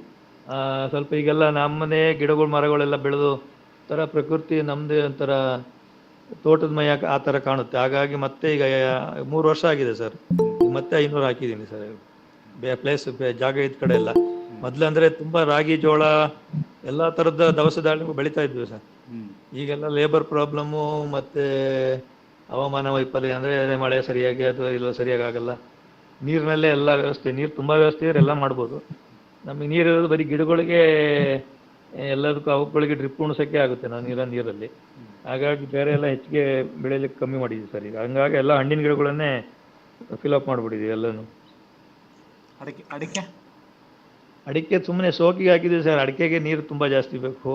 ಸ್ವಲ್ಪ ಈಗೆಲ್ಲ ನಮ್ಮನೆ ಗಿಡಗಳು ಮರಗಳೆಲ್ಲ ಬೆಳೆದು ಥರ ಪ್ರಕೃತಿ ನಮ್ಮದೇ ಒಂಥರ ತೋಟದ ಮೈ ಆ ಥರ ಕಾಣುತ್ತೆ. ಹಾಗಾಗಿ ಮತ್ತೆ ಈಗ ಮೂರು ವರ್ಷ ಆಗಿದೆ ಸರ್. ಮತ್ತೆ ಐನೂರು ಹಾಕಿದ್ದೀನಿ ಸರ್. ಪ್ಲೇಸ್ ಜಾಗ ಇದ್ದ ಕಡೆ ಎಲ್ಲ ಮೊದಲಂದ್ರೆ ತುಂಬಾ ರಾಗಿ, ಜೋಳ, ಎಲ್ಲಾ ತರದ ದವಸ ಧಾನ್ಯಗಳು ಬೆಳೀತಾ ಇದ್ವಿ ಸರ್. ಈಗೆಲ್ಲ ಲೇಬರ್ ಪ್ರಾಬ್ಲಮ್ಮು ಮತ್ತೆ ಹವಾಮಾನ ವೈಫಲ್ಯ ಅಂದ್ರೆ ಮಳೆ ಸರಿಯಾಗಿ ಅದು ಇಲ್ಲ ಸರಿಯಾಗಿ ಆಗಲ್ಲ. ನೀರಿನಲ್ಲೇ ಎಲ್ಲ ವ್ಯವಸ್ಥೆ, ನೀರು ತುಂಬಾ ವ್ಯವಸ್ಥೆ ಇದ್ರೆ ಎಲ್ಲ ಮಾಡ್ಬೋದು. ನಮಗೆ ನೀರು ಇರೋದು ಬರೀ ಗಿಡಗಳಿಗೆ, ಎಲ್ಲದಕ್ಕೂ ಅವುಗಳಿಗೆ ಡ್ರಿಪ್ ಉಣಿಸೋಕ್ಕೆ ಆಗುತ್ತೆ ನಾವು ನೀರ, ನೀರಲ್ಲಿ. ಹಾಗಾಗಿ ಬೇರೆ ಎಲ್ಲ ಹೆಚ್ಚಿಗೆ ಬೆಳೆಯಲಿಕ್ಕೆ ಕಮ್ಮಿ ಮಾಡಿದ್ವಿ ಸರ್ ಈಗ. ಹಂಗಾಗಿ ಎಲ್ಲ ಹಣ್ಣಿನ ಗಿಡಗಳನ್ನೇ ಫಿಲ್ ಅಪ್ ಮಾಡಿಬಿಟ್ಟಿದ್ದೀವಿ ಎಲ್ಲನೂ. ಅಡಿಕೆ ಅಡಿಕೆ? ಅಡಿಕೆ ಸುಮ್ಮನೆ ಸೋಕಿಗೆ ಹಾಕಿದ್ದೀವಿ ಸರ್ ಅಡಿಕೆಗೆ ನೀರು ತುಂಬ ಜಾಸ್ತಿ ಬೇಕು.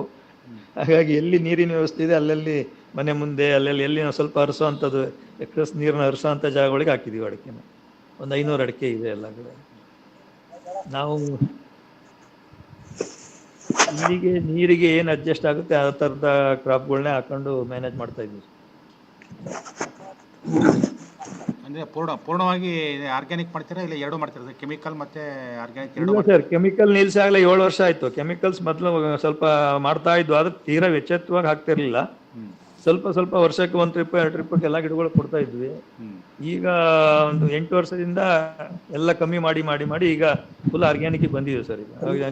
ಹಾಗಾಗಿ ಎಲ್ಲಿ ನೀರಿನ ವ್ಯವಸ್ಥೆ ಇದೆ ಅಲ್ಲಲ್ಲಿ ಮನೆ ಮುಂದೆ, ಅಲ್ಲಲ್ಲಿ ಎಲ್ಲಿ ನಾವು ಸ್ವಲ್ಪ ಹರಿಸೋ ಅಂಥದ್ದು ಎಕ್ಸಸ್ ನೀರನ್ನ ಹರಿಸೋ ಅಂಥ ಜಾಗಗಳಿಗೆ ಹಾಕಿದ್ದೀವಿ ಅಡಿಕೆನ. ಒಂದು ಐನೂರು ಅಡಿಕೆ ಇದೆ ಎಲ್ಲ ಕಡೆ. ನಾವು ಇಲ್ಲಿಗೆ ನೀರಿಗೆ ಏನು ಅಡ್ಜಸ್ಟ್ ಆಗುತ್ತೆ ಆ ಥರದ ಕ್ರಾಪ್ಗಳನ್ನೇ ಹಾಕೊಂಡು ಮ್ಯಾನೇಜ್ ಮಾಡ್ತಾ ಇದ್ದೀವಿ. ಅಂದ್ರೆ ಪೂರ್ಣ ಪೂರ್ಣವಾಗಿ ಆರ್ಗ್ಯಾನಿಕ್ ಮಾಡ್ತೀರಾ ಇಲ್ಲ ಎರಡು ಮಾಡ್ತೀರಾ? ಕೆಮಿಕಲ್ ಮತ್ತೆ ಆರ್ಗ್ಯಾನಿಕ್ ಎರಡು ಇಲ್ಲ ಸರ್ ಕೆಮಿಕಲ್ ನಿಲ್ಸಿ ಆಗಲೇ ಏಳು ವರ್ಷ ಆಯ್ತು. ಕೆಮಿಕಲ್ಸ್ ಮೊದಲು ಸ್ವಲ್ಪ ಮಾಡ್ತಾ ಇದ್ವು ಆದ್ರೆ ತೀರಾ ಎಚ್ಚೆತ್ತವಾಗಿ ಹಾಕ್ತಿರ್ಲಿಲ್ಲ. ಸ್ವಲ್ಪ ಸ್ವಲ್ಪ ವರ್ಷಕ್ಕೆ ಒಂದು ಟ್ರಿಪ್ ಎರಡು ಟ್ರಿಪ್ ಎಲ್ಲ ಗಿಡಗಳು ಕೊಡ್ತಾ ಇದ್ವಿ. ಈಗ ಒಂದು ಎಂಟು ವರ್ಷದಿಂದ ಎಲ್ಲ ಕಮ್ಮಿ ಮಾಡಿ ಮಾಡಿ ಮಾಡಿ ಈಗ ಫುಲ್ ಆರ್ಗ್ಯಾನಿಕ್ ಬಂದಿದೆ ಸರ್ ಈಗ.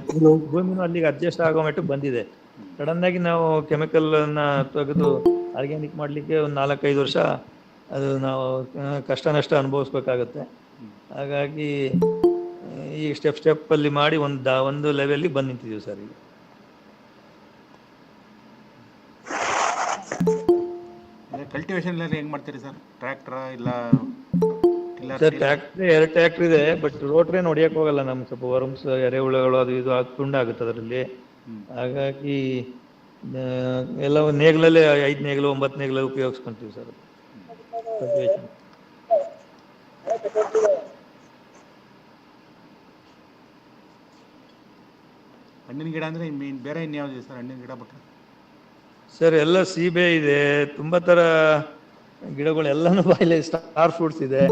ಭೂಮಿನೂ ಅಲ್ಲಿಗೆ ಅಡ್ಜಸ್ಟ್ ಆಗೋ ಮಟ್ಟಿಗೆ ಬಂದಿದೆ. ಸಡನ್ ಆಗಿ ನಾವು ಕೆಮಿಕಲ್ ಅನ್ನ ತೆಗೆದು ಆರ್ಗ್ಯಾನಿಕ್ ಮಾಡ್ಲಿಕ್ಕೆ ಒಂದು ನಾಲ್ಕೈದು ವರ್ಷ ಅದು ನಾವು ಕಷ್ಟ ನಷ್ಟ ಅನುಭವಿಸ್ಬೇಕಾಗತ್ತೆ. ಹಾಗಾಗಿ ಈ ಸ್ಟೆಪ್ ಸ್ಟೆಪ್ ಅಲ್ಲಿ ಮಾಡಿ ಒಂದು ದ ಒಂದು ಲೆವೆಲ್ಲಿ ಬಂದು ನಿಂತಿದ್ದೀವಿ ಸರ್ ಈಗ. ಕಲ್ಟಿವೇಶನ್ ಹೆಂಗ್ ಹೆಂಗೆ ಮಾಡ್ತೀರಿ ಸರ್? ಟ್ರ್ಯಾಕ್ಟ್ರಾ ಇಲ್ಲ ಸರ್ ಟ್ರ್ಯಾಕ್ಟ್ರಿ ಎರಡು ಟ್ರ್ಯಾಕ್ಟ್ರ್ ಇದೆ ಬಟ್ ರೋಟ್ರೇ ನೋಡಿಯಕ್ಕೆ ಹೋಗಲ್ಲ ನಮ್ಗೆ ಸ್ವಲ್ಪ ವರ್ಮ್ಸ್ ಎರೆಹುಳುಗಳು ಅದು ಇದು ತುಂಡಾಗುತ್ತೆ ಅದರಲ್ಲಿ. ಹಾಗಾಗಿ ಎಲ್ಲ ನೇಗ್ಲಲ್ಲೇ ಐದು ನೇಗ್ಲು ಒಂಬತ್ತು ನೇಗ್ಲು ಉಪಯೋಗಿಸ್ಕೊಂತೀವಿ ಸರ್. Cultivation. ಹಣ್ಣಿನ ಗಿಡ ಅಂದರೆ ಮೀನ್ ಬೇರೆ ಇನ್ಯಾವುದು ಸರ್ ಹಣ್ಣಿನ ಗಿಡ ಬಿಟ್ಟರೆ ಸರ್ ಎಲ್ಲ ಸೀಬೆ ಇದೆ. ತುಂಬಾ ತರ ಗಿಡಗಳು ಎಲ್ಲಾನು ಬಾಯಿಲೆ ಸ್ಟಾರ್ ಫ್ರೂಟ್ಸ್ ಇದೆ.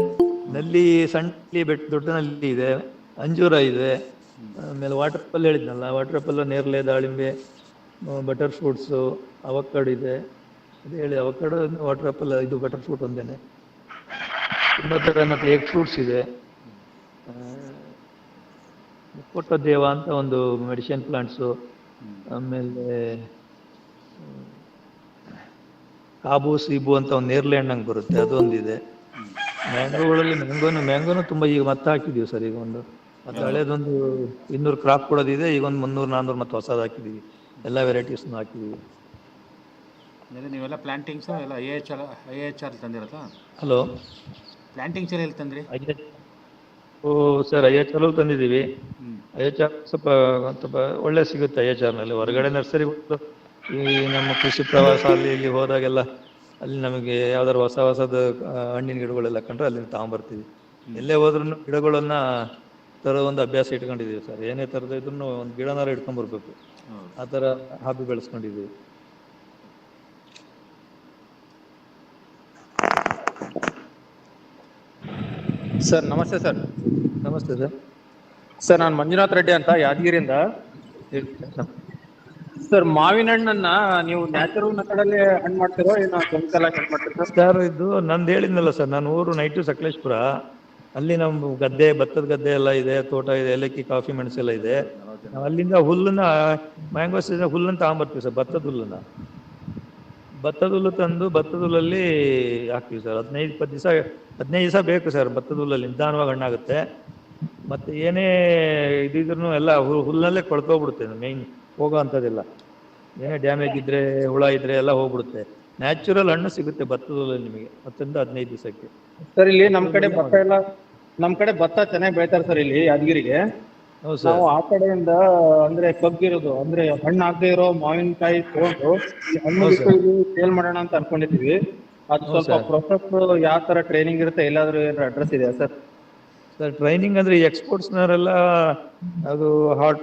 ನಲ್ಲಿ ಸಣ್ಣ ಬೆಟ್ಟ ದೊಡ್ಡ ನಲ್ಲಿ ಇದೆ. ಅಂಜೂರ ಇದೆ. ಆಮೇಲೆ ವಾಟರ್ ಪಲ್ ಹೇಳಿದ್ನಲ್ಲ ವಾಟರ್ ಪಲ್ಲು ನೇರಳೆ ದಾಳಿಂಬೆ ಬಟರ್ ಫ್ರೂಟ್ಸು ಅವಕ್ಕಡ್ ಇದೆ. ಅದೇ ಹೇಳಿ ಅವಕ್ಕಡ್ ವಾಟರ್ ಆಪಲ್ ಇದು ಬಟರ್ ಫ್ರೂಟ್ ಒಂದೇನೆ. ತುಂಬ ಥರ ಮತ್ತೆ ಎಗ್ ಫ್ರೂಟ್ಸ್ ಇದೆ. ಆ, ಮುಕ್ಕೊಟ್ಟ ದೇವ ಅಂತ ಒಂದು ಮೆಡಿಸಿನ್ ಪ್ಲಾಂಟ್ಸು ಆಮೇಲೆ ಕಾಬು ಸೀಬು ಅಂತ ಒಂದು ನೇರ್ಲೆ ಹಣ್ಣಂಗೆ ಬರುತ್ತೆ ಅದೊಂದಿದೆ. ಮ್ಯಾಂಗೋಗಳಲ್ಲಿ ಮ್ಯಾಂಗೋನು ಮ್ಯಾಂಗೋನು ತುಂಬ ಈಗ ಮತ್ತೆ ಹಾಕಿದೀವಿ ಸರ್ ಈಗ ಒಂದು ಮತ್ತೆ ಹಳೇದೊಂದು ಇನ್ನೂರು ಕ್ರಾಪ್ ಕೊಡೋದಿದೆ ಈಗ ಒಂದು ಮುನ್ನೂರು ನಾನ್ನೂರು ಮತ್ತೆ ಹೊಸದು ಹಾಕಿದ್ದೀವಿ ಎಲ್ಲ ವೆರೈಟೀಸ್ನು ಹಾಕಿದೀವಿ. ಅಂದರೆ ನೀವೆಲ್ಲ ಪ್ಲಾಂಟಿಂಗ್ಸ್ ಎಲ್ಲ I H R I H R ತಂದಿರತ್ತಾ hello plantings ಎಲ್ಲ ಎಲ್ಲಿ ತಂದ್ರಿ? ಓ ಸರ್ ಐ ಎಚ್ ಆರ್ ತಂದಿದ್ದೀವಿ. ಐ ಎಚ್ ಆರ್ ಸ್ವಲ್ಪ ಸ್ವಲ್ಪ ಒಳ್ಳೆ ಸಿಗುತ್ತೆ ಐ ಎಚ್ ಆರ್ನಲ್ಲಿ ಹೊರಗಡೆ ನರ್ಸರಿ ಈ ನಮ್ಮ ಕೃಷಿ ಪ್ರವಾಸ ಅಲ್ಲಿ ಇಲ್ಲಿ ಹೋದಾಗೆಲ್ಲ ಅಲ್ಲಿ ನಮಗೆ ಯಾವ್ದಾದ್ರು ಹೊಸ ಹೊಸದ ಹಣ್ಣಿನ ಗಿಡಗಳೆಲ್ಲ ಕಂಡ್ರೆ ಅಲ್ಲಿಂದ ತಗೊಂಬರ್ತೀವಿ. ಎಲ್ಲೇ ಹೋದ್ರೂ ಗಿಡಗಳನ್ನ ತರೋ ಒಂದು ಅಭ್ಯಾಸ ಇಟ್ಕೊಂಡಿದೀವಿ ಸರ್. ಏನೇ ತರದ ಇದ್ರೂ ಒಂದು ಗಿಡನಾರ ಇಟ್ಕೊಂಡ್ಬರ್ಬೇಕು ಬರ್ಬೇಕು ಆ ಥರ ಹಾಬಿ ಬೆಳೆಸ್ಕೊಂಡಿದ್ದೀವಿ. ಸರ್ ನಮಸ್ತೆ ಸರ್. ನಮಸ್ತೆ ಸರ್. ಸರ್ ನಾನು ಮಂಜುನಾಥ್ ರೆಡ್ಡಿ ಅಂತ ಯಾದಗಿರಿಯಿಂದ. ಸರ್ ಮಾವಿನ ಹಣ್ಣನ್ನ ನೀವು ನ್ಯಾಚುರಲ್ ಮೆಥಡಲ್ಲಿ ಹಣ್ಣು ಮಾಡ್ತೀರೋ ಏನು ಕೆಮಿಕಲ್ ಆಗಿ ಹಣ್ಣು ಮಾಡ್ತೀರಾ ಸರ್? ಸರ್ ಇದು ನಂದು ಹೇಳಿದ್ನಲ್ಲ ಸರ್ ನಾನು ಊರು ನೈಟು ಸಕಲೇಶ್ಪುರ. ಅಲ್ಲಿ ನಮ್ಮ ಗದ್ದೆ ಭತ್ತದ ಗದ್ದೆ ಎಲ್ಲ ಇದೆ ತೋಟ ಇದೆ ಏಲಕ್ಕಿ ಕಾಫಿ ಮೆಣಸೆಲ್ಲ ಇದೆ. ನಾವು ಅಲ್ಲಿಂದ ಹುಲ್ಲನ್ನ ಮ್ಯಾಂಗೋಸ್ ಸೀಸನ್ ಹುಲ್ಲನ್ನ ತಗೊಂಬರ್ತೀವಿ ಸರ್ ಭತ್ತದ ಹುಲ್ಲನ್ನ. ಭತ್ತದ ಹುಲ್ಲು ತಂದು ಭತ್ತದ ಹುಲ್ಲಲ್ಲಿ ಹಾಕ್ತೀವಿ ಸರ್ ಹದಿನೈದು ಇಪ್ಪತ್ತು ದಿವಸ ಹದಿನೈದು ದಿವಸ ಬೇಕು ಸರ್ ಭತ್ತದ ಹುಲ್ಲಲ್ಲಿ. ನಿಧಾನವಾಗಿ ಹಣ್ಣಾಗುತ್ತೆ. ಮತ್ತು ಏನೇ ಇದ್ರೂ ಎಲ್ಲ ಹುಲ್ಲಲ್ಲೇ ಕೊಳ್ತೋಗ್ಬಿಡುತ್ತೆ ಮೇಯ್ನ್ ಹೋಗೋ ಅಂಥದ್ದಿಲ್ಲ. ಏನೇ ಡ್ಯಾಮೇಜ್ ಇದ್ದರೆ ಹುಳ ಇದ್ದರೆ ಎಲ್ಲ ಹೋಗ್ಬಿಡುತ್ತೆ. ನ್ಯಾಚುರಲ್ ಹಣ್ಣು ಸಿಗುತ್ತೆ ಭತ್ತದ ಹುಲ್ಲಲ್ಲಿ ನಿಮಗೆ ಹತ್ತರಿಂದ ಹದಿನೈದು ದಿವಸಕ್ಕೆ. ಸರ್ ಇಲ್ಲಿ ನಮ್ಮ ಕಡೆ ಭತ್ತ ಎಲ್ಲ ನಮ್ಮ ಕಡೆ ಭತ್ತ ಚೆನ್ನಾಗಿ ಬೆಳಿತಾರೆ ಸರ್ ಇಲ್ಲಿ ಯಾದಗಿರಿಗೆ. ಹೌದು ಸರ್. ನಾವು ಆ ಕಡೆಯಿಂದ ಅಂದ್ರೆ ಕಗ್ಗಿರೋದು ಅಂದ್ರೆ ಹಣ್ಣು ಆಗದೆ ಇರೋ ಮಾವಿನಕಾಯಿ ತಗೊಂಡು ಹಣ್ಣು ಸೇಲ್ ಮಾಡೋಣ ಅಂತ ಅನ್ಕೊಂಡಿದೀವಿ ಅದು ಸ್ವಲ್ಪ ಪ್ರೊಸೆಸ್ ಯಾವ ತರ ಟ್ರೈನಿಂಗ್ ಇರುತ್ತೆ ಎಲ್ಲಾದ್ರೂ ಏನಾದ್ರು ಅಡ್ರೆಸ್ ಇದೆಯಾ ಸರ್? ಸರ್ ಟ್ರೈನಿಂಗ್ ಅಂದ್ರೆ ಎಕ್ಸ್ಪೋರ್ಟ್ಸ್ನವರೆಲ್ಲ ಅದು ಹಾಟ್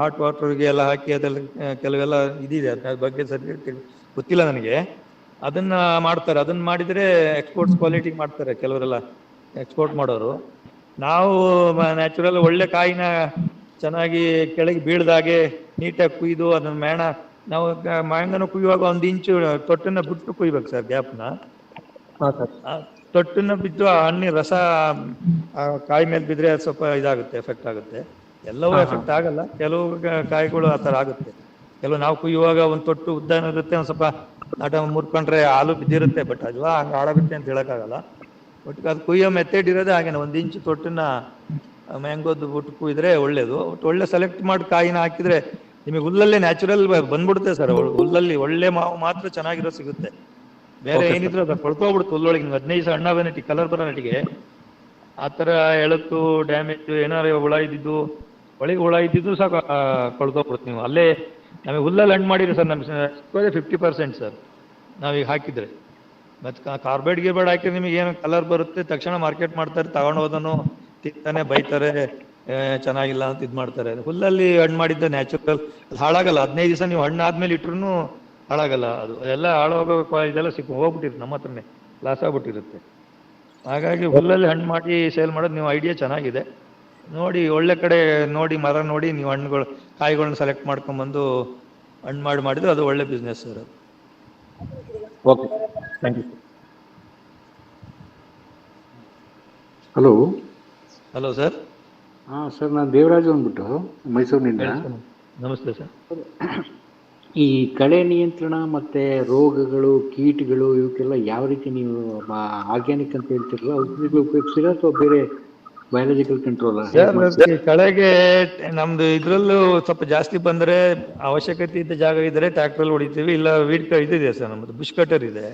ಹಾಟ್ ವಾಟರ್ಗೆ ಎಲ್ಲ ಹಾಕಿ ಅದೆಲ್ಲ ಕೆಲವೆಲ್ಲ ಇದಿದೆ ಅದ್ರ ಬಗ್ಗೆ ಸರಿ ಗೊತ್ತಿಲ್ಲ ನನಗೆ. ಅದನ್ನ ಮಾಡ್ತಾರೆ ಅದನ್ನ ಮಾಡಿದ್ರೆ ಎಕ್ಸ್ಪೋರ್ಟ್ಸ್ ಕ್ವಾಲಿಟಿ ಮಾಡ್ತಾರೆ ಕೆಲವರೆಲ್ಲ ಎಕ್ಸ್ಪೋರ್ಟ್ ಮಾಡೋರು. ನಾವು ನ್ಯಾಚುರಲ್ ಒಳ್ಳೆ ಕಾಯಿನ ಚೆನ್ನಾಗಿ ಕೆಳಗೆ ಬೀಳ್ದಾಗೆ ನೀಟಾಗಿ ಕುಯ್ದು ಅದನ್ನ ಮೇಣ ನಾವು ಮಾಂಗನ ಕುಯ್ಯುವಾಗ ಒಂದು ಇಂಚು ತೊಟ್ಟನ್ನ ಬಿಟ್ಟು ಕುಯ್ಬೇಕು ಸರ್ ಗ್ಯಾಪ್ನ ಹಾಂ ಸರ್. ಆ ತೊಟ್ಟನ್ನ ಬಿದ್ದು ಆ ಹಣ್ಣಿನ ರಸ ಆ ಕಾಯಿ ಮೇಲೆ ಬಿದ್ರೆ ಅದು ಸ್ವಲ್ಪ ಇದಾಗುತ್ತೆ ಎಫೆಕ್ಟ್ ಆಗುತ್ತೆ. ಎಲ್ಲವೂ ಎಫೆಕ್ಟ್ ಆಗಲ್ಲ. ಕೆಲವು ಕಾಯಿಗಳು ಆ ಥರ ಆಗುತ್ತೆ. ಕೆಲವು ನಾವು ಕುಯ್ಯುವಾಗ ಒಂದು ತೊಟ್ಟು ಉದ್ದ ಇರುತ್ತೆ ಒಂದು ಸ್ವಲ್ಪ ನಾಟ ಮುರ್ಕೊಂಡ್ರೆ ಹಾಲು ಬಿದ್ದಿರುತ್ತೆ ಬಟ್ ಅದು ಹಂಗೆ ಹಾಳಾಗುತ್ತೆ ಅಂತ ಹೇಳೋಕ್ಕಾಗಲ್ಲ. ಒಟ್ಟಿಗೆ ಅದು ಕುಯ್ಯೋ ಮೆಥಡ್ ಇರೋದೇ ಹಾಗೇನೆ ಒಂದು ಇಂಚು ತೊಟ್ಟನ್ನ ಮ್ಯಾಂಗೋದು ಬಿಟ್ಟು ಕುಯ್ದ್ರೆ ಒಳ್ಳೇದು. ಒಟ್ಟು ಒಳ್ಳೆ ಸೆಲೆಕ್ಟ್ ಮಾಡಿ ಕಾಯಿನ ಹಾಕಿದ್ರೆ ನಿಮಗೆ ಹುಲ್ಲಲ್ಲೇ ನ್ಯಾಚುರಲ್ ಬಂದ್ಬಿಡುತ್ತೆ ಸರ್ ಹುಲ್ಲಲ್ಲಿ ಒಳ್ಳೆ ಮಾವು ಮಾತ್ರ ಚೆನ್ನಾಗಿರೋ ಸಿಗುತ್ತೆ. ಬೇರೆ ಏನಿದ್ರು ಅದು ಕೊಳ್ತೋಗ್ಬಿಡುತ್ತೆ ಹುಲ್ಲೊಳಗೆ. ನಿಮ್ಗೆ ಹದಿನೈದು ಬಂದಿಟ್ಟು ಕಲರ್ ಬರೋ ನಟಿಗೆ ಆ ಥರ ಎಳತ್ತು ಡ್ಯಾಮೇಜ್ ಏನಾರು ಹುಳ ಇದ್ದಿದ್ದು ಒಳಗೆ ಹುಳ ಇದ್ದಿದ್ದು ಸಾಕು ಕೊಳ್ತೋಗ್ಬಿಡುತ್ತೆ ನೀವು. ಅಲ್ಲೇ ನಮಗೆ ಹುಲ್ಲಲ್ಲಿ ಹಣ್ಣು ಮಾಡಿರಿ ಸರ್ ನಮ್ಮ ಫಿಫ್ಟಿ ಪರ್ಸೆಂಟ್ ಸರ್. ನಾವೀಗ ಹಾಕಿದ್ರೆ. ಮತ್ತು ಕಾರ್ಬೈಡ್ ಗಿರ್ಬೇಡ್ ಹಾಕಿದ್ರೆ ನಿಮಗೆ ಏನು ಕಲರ್ ಬರುತ್ತೆ ತಕ್ಷಣ ಮಾರ್ಕೆಟ್ ಮಾಡ್ತಾರೆ ತಗೊಂಡು ಹೋದನು ತಿಂತಾನೆ ಬೈತಾರೆ. ಚೆನ್ನಾಗಿಲ್ಲ ಅಂತ ಇದು ಮಾಡ್ತಾರೆ. ಹುಲ್ಲಲ್ಲಿ ಹಣ್ಣು ಮಾಡಿದ್ದ ನ್ಯಾಚುರಲ್ ಅದು ಹಾಳಾಗಲ್ಲ. ಹದಿನೈದು ದಿವಸ ನೀವು ಹಣ್ಣು ಆದ್ಮೇಲೆ ಇಟ್ರು ಹಾಳಾಗಲ್ಲ ಅದು. ಎಲ್ಲ ಹಾಳಾಗೋ ಇದೆಲ್ಲ ಸಿಕ್ಕ ಹೋಗ್ಬಿಟ್ಟಿರುತ್ತೆ ನಮ್ಮ ಹತ್ರನೇ. ಲಾಸ್ ಆಗ್ಬಿಟ್ಟಿರುತ್ತೆ. ಹಾಗಾಗಿ ಹುಲ್ಲಲ್ಲಿ ಹಣ್ಣು ಮಾಡಿ ಸೇಲ್ ಮಾಡೋದು ನೀವು ಐಡಿಯಾ ಚೆನ್ನಾಗಿದೆ. ನೋಡಿ ಒಳ್ಳೆ ಕಡೆ ನೋಡಿ ಮರ ನೋಡಿ ನೀವು ಹಣ್ಣುಗಳು ಕಾಯಿಗಳನ್ನ ಸೆಲೆಕ್ಟ್ ಮಾಡ್ಕೊಂಬಂದು ಹಣ್ಣು ಮಾಡಿ ಮಾಡಿದ್ರೆ ಅದು ಒಳ್ಳೆ ಬಿಸ್ನೆಸ್ ಸರ್ ಅದು. Okay thank you hello hello sir ಹಾ ಸರ್ ನಾನು ದೇವರಾಜು ಅಂದ್ಬಿಟ್ಟು ಮೈಸೂರಿನಿಂದ. ನಮಸ್ತೆ ಸರ್. ಈ ಕಳೆ ನಿಯಂತ್ರಣ ಮತ್ತೆ ರೋಗಗಳು ಕೀಟಗಳು ಇವಕ್ಕೆಲ್ಲ ಯಾವ ರೀತಿ ನೀವು ಆರ್ಗ್ಯಾನಿಕ್ ಅಂತ ಹೇಳ್ತಿರಲ್ಲ ಔಷಧಿಗಳು ಉಪಯೋಗಿಸ್ತೀರಾ ಅಥವಾ ಬೇರೆ ಬಯಾಲಜಿಕಲ್ ಕಂಟ್ರೋಲ್ ಕಳೆಗೆ ನಮ್ದು ಇದ್ರಲ್ಲೂ ಸ್ವಲ್ಪ ಜಾಸ್ತಿ ಬಂದ್ರೆ ಅವಶ್ಯಕತೆ ಇದ್ದ ಜಾಗ ಇದ್ರೆ ಟ್ರ್ಯಾಕ್ಟರ್ ಹೊಡಿತೀವಿ ಇಲ್ಲ ವೀಡ್ ಇದಿದೆ ಸರ್ ನಮ್ಮದು ಬುಷ್ ಕಟರ್ ಇದೆ.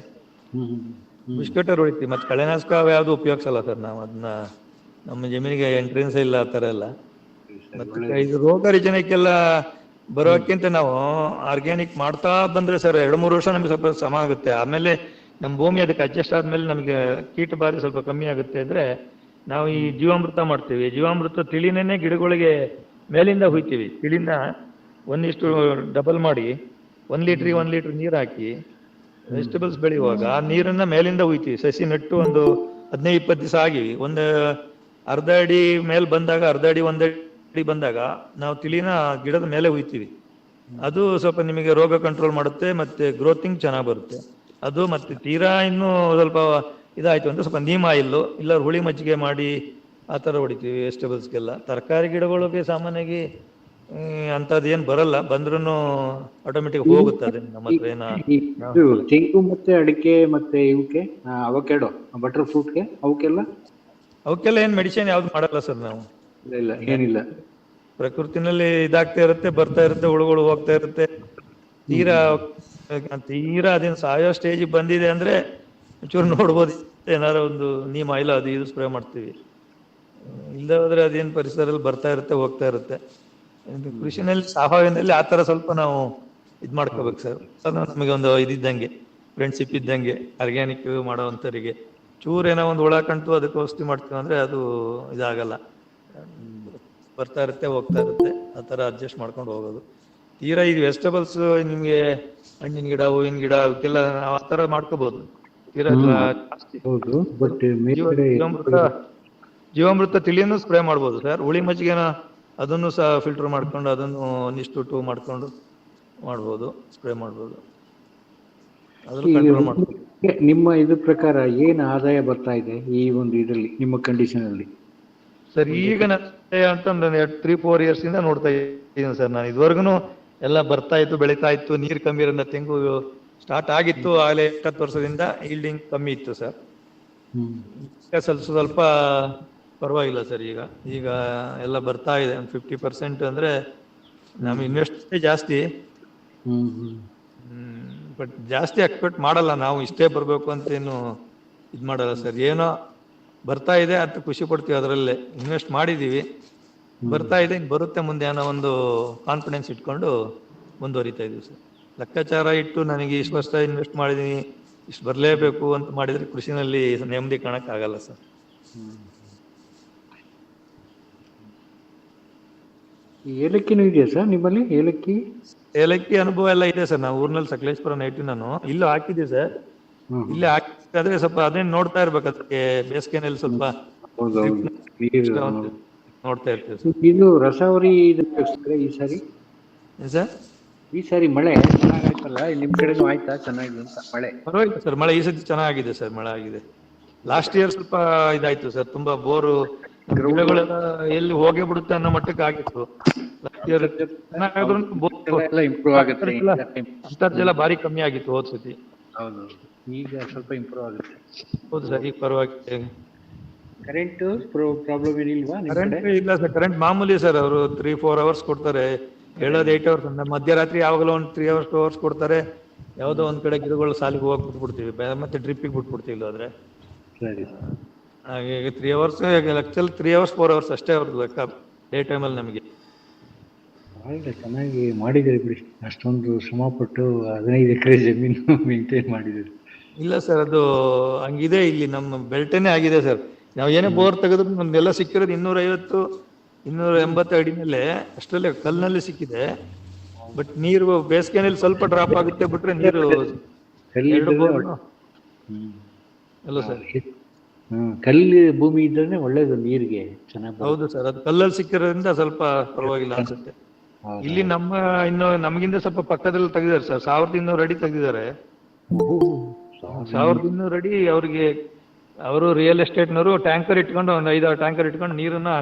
ಬುಷ್ ಕಟರ್ ಹೊಡಿತೀವಿ ಮತ್ತೆ ಕಳೆನಾಶಕ ಯಾವ್ದು ಉಪಯೋಗಿಸಲ್ಲ ಸರ್ ನಾವು ಅದನ್ನ. ನಮ್ಮ ಜಮೀನಿಗೆ ಎಂಟ್ರೆನ್ಸ್ ಇಲ್ಲ ಆ ತರ ಎಲ್ಲ. ಮತ್ತೆ ಇದು ರೋಗ ರುಜಿನಕ್ಕೆಲ್ಲ ಬರೋಕ್ಕಿಂತ ನಾವು ಆರ್ಗ್ಯಾನಿಕ್ ಮಾಡ್ತಾ ಬಂದ್ರೆ ಸರ್ ಎರಡು ಮೂರು ವರ್ಷ ನಮಗೆ ಸ್ವಲ್ಪ ಸಮ ಆಗುತ್ತೆ. ಆಮೇಲೆ ನಮ್ಮ ಭೂಮಿ ಅದಕ್ಕೆ ಅಡ್ಜಸ್ಟ್ ಆದ್ಮೇಲೆ ನಮಗೆ ಕೀಟ ಬಾರಿ ಸ್ವಲ್ಪ ಕಮ್ಮಿ ಆಗುತ್ತೆ ಅಂದ್ರೆ ನಾವು ಈ ಜೀವಾಮೃತ ಮಾಡ್ತೀವಿ. ಜೀವಾಮೃತ ತಿಳಿನೇ ಗಿಡಗಳಿಗೆ ಮೇಲಿಂದ ಹುಯ್ತೀವಿ. ತಿಳಿನ ಒಂದಿಷ್ಟು ಡಬಲ್ ಮಾಡಿ ಒಂದ್ ಲೀಟ್ರಿಗೆ ಒಂದ್ ಲೀಟರ್ ನೀರು ಹಾಕಿ ವೆಜಿಟೇಬಲ್ಸ್ ಬೆಳೆಯುವಾಗ ಆ ನೀರನ್ನ ಮೇಲಿಂದ ಹುಯ್ತೀವಿ. ಸಸಿ ನೆಟ್ಟು ಒಂದು ಹದಿನೈದು ಇಪ್ಪತ್ತು ದಿವಸ ಆಗಿ ಒಂದು ಅರ್ಧ ಅಡಿ ಮೇಲೆ ಬಂದಾಗ ಅರ್ಧ ಅಡಿ ಒಂದಡಿ ಬಂದಾಗ ನಾವು ತಿಳಿನ ಗಿಡದ ಮೇಲೆ ಹುಯ್ತೀವಿ ಅದು ಸ್ವಲ್ಪ ನಿಮಗೆ ರೋಗ ಕಂಟ್ರೋಲ್ ಮಾಡುತ್ತೆ, ಮತ್ತೆ ಗ್ರೋತಿಂಗ್ ಚೆನ್ನಾಗಿ ಬರುತ್ತೆ. ಅದು ಮತ್ತೆ ತೀರಾ ಇನ್ನು ಸ್ವಲ್ಪ ಇದಾಯ್ತು ಅಂದ್ರೆ ಸ್ವಲ್ಪ ನೀಮ ಆಯಿಲ್ ಇಲ್ಲ ಹುಳಿ ಮಜ್ಜಿಗೆ ಮಾಡಿ ಆ ಥರ ಹೊಡಿತೀವಿ ವೆಜಿಟೇಬಲ್ಸ್ಗೆಲ್ಲ ತರಕಾರಿ ಗಿಡಗಳಿಗೆ ಸಾಮಾನ್ಯವಾಗಿ ಅಂತದೇನು ಬರಲ್ಲ. ಬಂದ್ರೂ ಆಟೋಮೆಟಿಕ್ ಹೋಗುತ್ತೆ ಅದು ನಮ್ಮ ಹತ್ರ ತೆಂಗು ಮತ್ತೆ ಅಡಿಕೆ ಮತ್ತೆ ಇವಕ್ಕೆ ಅವಕೆಡೋ ಬಟರ್ ಫ್ರೂಟ್ಗೆ ಅವಕ್ಕೆಲ್ಲ? ಅವಕ್ಕೆಲ್ಲ ಏನು ಮೆಡಿಸಿನ್ ಯಾವ್ದು ಮಾಡಲ್ಲ ಸರ್ ನಾವು. ಇಲ್ಲ ಇಲ್ಲ ಏನಿಲ್ಲ. ಪ್ರಕೃತಿನಲ್ಲಿ ಇದಾಗ್ತಾ ಇರುತ್ತೆ ಬರ್ತಾ ಇರುತ್ತೆ ಹುಳುಗಳು ಹೋಗ್ತಾ ಇರುತ್ತೆ. ತೀರಾ ತೀರಾ ಅದೇನು ಸಾಯೋ ಸ್ಟೇಜ್ ಬಂದಿದೆ ಅಂದ್ರೆ ಒಂಚೂರು ನೋಡ್ಬೋದು. ಏನಾರ ಒಂದು ನೀಮ್ ಆಯಿಲ್ ಅದು ಇದು ಸ್ಪ್ರೇ ಮಾಡ್ತೀವಿ. ಇಲ್ಲದೆ ಹೋದ್ರೆ ಅದೇನು ಪರಿಸರದಲ್ಲಿ ಬರ್ತಾ ಇರುತ್ತೆ ಹೋಗ್ತಾ ಇರುತ್ತೆ. ಕೃಷಿನಲ್ಲಿ ಸಾವಯವದಲ್ಲಿ ಆ ತರ ಸ್ವಲ್ಪ ನಾವು ಇದು ಮಾಡ್ಕೋಬೇಕು ಸರ್ ಅದು ನಮಗೆ ಒಂದು ಇದ್ದಂಗೆ ಫ್ರೆಂಡ್ಶಿಪ್ ಇದ್ದಂಗೆ ಆರ್ಗ್ಯಾನಿಕ್ ಮಾಡೋವಂಥವ್ರಿಗೆ ಚೂರು ಏನೋ ಒಂದು ಹುಳ ಕಂಟು ಅದಕ್ಕೆ ಔಷಧಿ ಮಾಡ್ತೀವಿ ಅಂದರೆ ಅದು ಇದಾಗಲ್ಲ. ಬರ್ತಾ ಇರುತ್ತೆ ಹೋಗ್ತಾ ಇರುತ್ತೆ. ಆ ಥರ ಅಡ್ಜಸ್ಟ್ ಮಾಡ್ಕೊಂಡು ಹೋಗೋದು. ತೀರಾ ಇದು ವೆಜಿಟೇಬಲ್ಸ್ ನಿಮಗೆ ಹಣ್ಣಿನ ಗಿಡ ಹೂವಿನ ಗಿಡ ಅವಕ್ಕೆಲ್ಲ ನಾವು ಆ ಥರ ಮಾಡ್ಕೋಬಹುದು ತೀರಾ ಜಾಸ್ತಿ ಜೀವಾಮೃತ ಜೀವಾಮೃತ ತಿಳಿಯನ್ನು ಸ್ಪ್ರೇ ಮಾಡ್ಬೋದು. ಸರ್ ಹುಳಿ ಮಜ್ಜಿಗೆನ ಅದನ್ನು ಸಹ ಫಿಲ್ಟರ್ ಮಾಡ್ಕೊಂಡು ಅದನ್ನು ಒಂದಿಷ್ಟು ಟೂ ಮಾಡ್ಕೊಂಡು ಮಾಡ್ಬೋದು ಸ್ಪ್ರೇ ಮಾಡ್ಬೋದು ಅದ್ರ ಈ ಕಂಟ್ರೋಲ್ ಮಾಡ್ಬೋದು ನಿಮ್ಮ ಇದ್ರ ಪ್ರಕಾರ ಏನು ಆದಾಯ ಬರ್ತಾ ಇದೆ ಈ ಒಂದು ಇದರಲ್ಲಿ ನಿಮ್ಮ ಕಂಡೀಷನ್ ಅಲ್ಲಿ? ಸರ್ ಈಗ ಅಂತ ಅಂತಂದ್ರೆ ತ್ರೀ ಫೋರ್ ಇಯರ್ಸ್ ಇಂದ ನೋಡ್ತಾ ಇದ್ದೀನಿ ಸರ್. ನಾನು ಇದುವರೆಗೂ ಎಲ್ಲ ಬರ್ತಾ ಇತ್ತು ಬೆಳೀತಾ ಇತ್ತು ನೀರು ಕಮ್ಮಿ ಇರೋದ್ರಿಂದ ತೆಂಗು ಸ್ಟಾರ್ಟ್ ಆಗಿತ್ತು ಆಗಲೇ ಇಪ್ಪತ್ತು ವರ್ಷದಿಂದ ಈಲ್ಡಿಂಗ್ ಕಮ್ಮಿ ಇತ್ತು ಸರ್. ಈಗ ಸ್ವಲ್ಪ ಸ್ವಲ್ಪ ಪರವಾಗಿಲ್ಲ ಸರ್ ಈಗ. ಈಗ ಎಲ್ಲ ಬರ್ತಾ ಇದೆ ಒಂದು ಫಿಫ್ಟಿ ಪರ್ಸೆಂಟ್ ಅಂದ್ರೆ ನಮ್ಮ ಇನ್ವೆಸ್ಟ್ ಜಾಸ್ತಿ. ಬಟ್ ಜಾಸ್ತಿ ಎಕ್ಸ್ಪೆಕ್ಟ್ ಮಾಡಲ್ಲ. ನಾವು ಇಷ್ಟೇ ಬರಬೇಕು ಅಂತ ಏನು ಇದು ಮಾಡಲ್ಲ ಸರ್. ಏನೋ ಬರ್ತಾ ಇದೆ ಅಂತ ಖುಷಿ ಪಡ್ತೀವಿ ಅದರಲ್ಲೇ. ಇನ್ವೆಸ್ಟ್ ಮಾಡಿದ್ದೀವಿ ಬರ್ತಾ ಇದೆ ಬರುತ್ತೆ ಮುಂದೆ ಅನ್ನೋ ಒಂದು ಕಾನ್ಫಿಡೆನ್ಸ್ ಇಟ್ಕೊಂಡು ಮುಂದುವರಿತಾ ಇದೀವಿ ಸರ್. ಲೆಕ್ಕಾಚಾರ ಇಟ್ಟು ನನಗೆ ಇಷ್ಟು ವರ್ಷ ಇನ್ವೆಸ್ಟ್ ಮಾಡಿದ್ದೀನಿ ಇಷ್ಟು ಬರಲೇಬೇಕು ಅಂತ ಮಾಡಿದರೆ ಕೃಷಿನಲ್ಲಿ ನೆಮ್ಮದಿ ಕಾಣೋಕ್ಕಾಗಲ್ಲ ಸರ್. ಏಲಕ್ಕಿನೂ ಇದೆಯಾ ಸರ್ ನಿಮ್ಮಲ್ಲಿ? ಏಲಕ್ಕಿ? ಏಲಕ್ಕಿ ಅನುಭವ ಎಲ್ಲ ಇದೆ ಸರ್ ನಾವು ಊರ್ನಲ್ಲಿ ಸಕಲೇಶ್ಪುರ ನೈಟು ನಾನು. ಇಲ್ಲೂ ಹಾಕಿದ್ದೆ ಸರ್. ಇಲ್ಲಿ ಹಾಕಿದ್ರೆ ಸ್ವಲ್ಪ ಅದನ್ನ ನೋಡ್ತಾ ಇರ್ಬೇಕು ಅದಕ್ಕೆ ಬೇಸಿಗೆನಲ್ಲಿ ಸ್ವಲ್ಪ ನೋಡ್ತಾ ಇರ್ತೀವಿ ಸರ್. ಇದು ರಸಾವರಿ ಈ ಸಾರಿ? ಸರ್? ಈ ಸಾರಿ ಮಳೆ ಚೆನ್ನಾಗಾಯ್ತಲ್ಲ? ನಿಮ್ ಕಡೆನೂ ಆಯ್ತಾ? ಚೆನ್ನಾಗಿದೆ ಅಂತ ಮಳೆ? ಪರವಾಗಿಲ್ಲ ಸರ್ ಮಳೆ ಈ ಸತಿ ಚೆನ್ನಾಗಿದೆ ಸರ್ ಮಳೆ ಆಗಿದೆ. ಲಾಸ್ಟ್ ಇಯರ್ ಸ್ವಲ್ಪ ಇದಾಯ್ತು ಸರ್ ತುಂಬಾ ಬೋರು ಗಿಡಗಳೆಲ್ಲ ಎಲ್ಲಿ ಹೋಗೇ ಬಿಡುತ್ತೆ ಅನ್ನೋ ಮಟ್ಟಕ್ಕೆ ಆಗಿತ್ತು. ಇಂಪ್ರೂವ್ ಆಗುತ್ತೆ. ಅಂತರ್ಜಲ ಭಾರಿ ಕಮ್ಮಿ ಆಗಿತ್ತು ಹೋದ್ ಸತಿ. ಹೌದು ಈಗ ಸ್ವಲ್ಪ ಇಂಪ್ರೂವ್ ಆಗುತ್ತೆ. ಹೌದು ಸರ್ ಈಗ ಪರವಾಗಿ ಕರೆಂಟ್ ಪ್ರಾಬ್ಲಮ್ ಏನಿಲ್ವಾ ಕರೆಂಟ್ ಇಲ್ಲ ಸರ್ ಕರೆಂಟ್ ಮಾಮೂಲಿ ಸರ್ ಅವರು ತ್ರೀ ಫೋರ್ ಅವರ್ಸ್ ಕೊಡ್ತಾರೆ. ಹೇಳೋದು ಏಟ್ ಅವರ್ಸ್ ಅಂದ್ರೆ ಮಧ್ಯರಾತ್ರಿ ಯಾವಾಗಲೂ ಒಂದು ತ್ರೀ ಅವರ್ಸ್ ಟು ಅವರ್ಸ್ ಕೊಡ್ತಾರೆ. ಯಾವುದೋ ಒಂದ್ ಕಡೆ ಗಿಡಗಳು ಸಾಲಿಗೆ ಹೋಗಿ ಬಿಟ್ಬಿಡ್ತೀವಿ. ಮತ್ತೆ ಡ್ರಿಪ್ಪಿಗೆ ಬಿಟ್ಬಿಡ್ತೀವಿ ಇಲ್ಲಾದ್ರೆ ಸರಿ ಹಾಗೆ ತ್ರೀ ಅವರ್ಸ್ ಲೆಕ್ಚಲ್ ತ್ರೀ ಅವರ್ಸ್ ಫೋರ್ ಅವರ್ಸ್ ಅಷ್ಟೇ ಅವ್ರದ್ದು ಲೆಕ್ಕ. ಡೇ ಟೈಮಲ್ಲಿ ನಮಗೆ. ಒಳ್ಳೆ ಚೆನ್ನಾಗಿ ಮಾಡಿದಿರಿ ಬಿಡಿ. ಅಷ್ಟೊಂದು ಶ್ರಮ ಪಟ್ಟು ಹದಿನೈದು ಎಕರೆ ಜಮೀನು ಮೇಂಟೈನ್ ಮಾಡಿದಿರಿ ಇಲ್ಲ ಸರ್ ಅದು ಹಂಗಿದೆ ಇಲ್ಲಿ ನಮ್ಮ ಬೆಲ್ಟನೇ ಆಗಿದೆ ಸರ್. ನಾವು ಏನೇ ಬೋರ್ ತೆಗೆದ್ರು ನಮ್ದೆಲ್ಲ ಸಿಕ್ಕಿರೋದು ಇನ್ನೂರ ಐವತ್ತು ಇನ್ನೂರ ಎಂಬತ್ತು ಅಡಿ ಮೇಲೆ ಅಷ್ಟರಲ್ಲೇ ಕಲ್ಲಿನಲ್ಲಿ ಸಿಕ್ಕಿದೆ. ಬಟ್ ನೀರು ಬೇಸಿಗೆನಲ್ಲಿ ಸ್ವಲ್ಪ ಡ್ರಾಪ್ ಆಗುತ್ತೆ ಬಿಟ್ರೆ ನೀರು ಅಲ್ಲ ಸರ್. ಕಲ್ಲಿ ಭೂಮಿ ಇದ್ರೆ ಒಳ್ಳೇದು ನೀರಿಗೆ ಚೆನ್ನಾಗಿ ಹೌದು ಸರ್ ಅದು ಕಲ್ಲಲ್ಲಿ ಸಿಕ್ಕಿರೋದ್ರಿಂದ ಸ್ವಲ್ಪ ಪರವಾಗಿಲ್ಲ ಅನ್ಸುತ್ತೆ. ಇಲ್ಲಿ ನಮ್ಮ ಇನ್ನು ನಮಗಿಂತ ಸ್ವಲ್ಪ ಪಕ್ಕದಲ್ಲಿ ತೆಗೆದಿದ್ದಾರೆ ಸರ್. ಸಾವಿರದ ಇನ್ನೂರು ಅಡಿ ತೆಗೆದಿದ್ದಾರೆ. ಸಾವಿರದ ಇನ್ನೂರು. ಅಡಿ ಅವ್ರಿಗೆ ಅವರು ರಿಯಲ್ ಎಸ್ಟೇಟ್ನವರು ಟ್ಯಾಂಕರ್ ಇಟ್ಕೊಂಡು ಒಂದು ಐದಾರು ಟ್ಯಾಂಕರ್ ಇಟ್ಕೊಂಡು ನೀರನ್ನ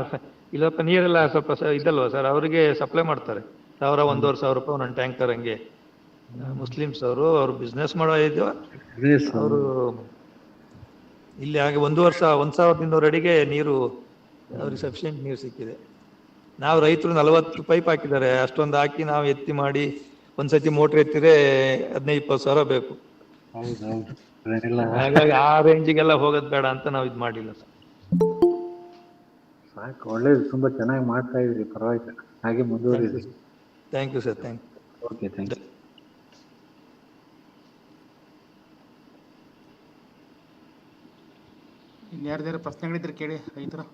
ಇಲ್ಲಪ್ಪ ನೀರೆಲ್ಲ ಸ್ವಲ್ಪ ಇದಲ್ವಾ ಸರ್? ಅವರಿಗೆ ಸಪ್ಲೈ ಮಾಡ್ತಾರೆ. ಸಾವಿರ ಒಂದೂವರೆ ಸಾವಿರ ರೂಪಾಯಿ ಒಂದೊಂದು ಟ್ಯಾಂಕರ್ ಹಂಗೆ. ಮುಸ್ಲಿಮ್ಸ್ ಅವರು ಅವ್ರು ಬಿಸ್ನೆಸ್ ಮಾಡೋ ಇದು. ಅವರು ಇಲ್ಲಿ ಹಾಗೆ ಒಂದು ವರ್ಷ ಒಂದು ಸಾವಿರದ ಇನ್ನೂರು ಅಡಿಗೆ ನೀರು ಅವ್ರಿಗೆ ಸಫಿಷಿಯೆಂಟ್ ನೀರು ಸಿಕ್ಕಿದೆ. ನಾವು ರೈತರು ನಲವತ್ತು ಪೈಪ್ ಹಾಕಿದ್ದಾರೆ. ಅಷ್ಟೊಂದು ಹಾಕಿ ನಾವು ಎತ್ತಿ ಮಾಡಿ ಒಂದ್ಸತಿ ಮೋಟರ್ ಎತ್ತಿದ್ರೆ ಹದಿನೈದು ಇಪ್ಪತ್ತು ಸಾವಿರ ಬೇಕು. ಹಾಗಾಗಿ ಆ ರೇಂಜಿಗೆಲ್ಲ ಹೋಗೋದು ಬೇಡ ಅಂತ ನಾವು ಇದು ಮಾಡಿಲ್ಲ ಸರ್. ಸಾಕು ಒಳ್ಳೇದು. ತುಂಬಾ ಚೆನ್ನಾಗಿ ಮಾಡ್ತಾ ಇದ್ರಿ. ಪರವಾಗಿಲ್ಲ. ಹಾಗೆ ಮುಂದುವರಿಸಿ thank you sir thank okay thank you ಇನ್ಯಾರ್ದಾರು ಪ್ರಶ್ನೆಗಳಿದ್ರೆ ಕೇಳಿ ರೈತರು.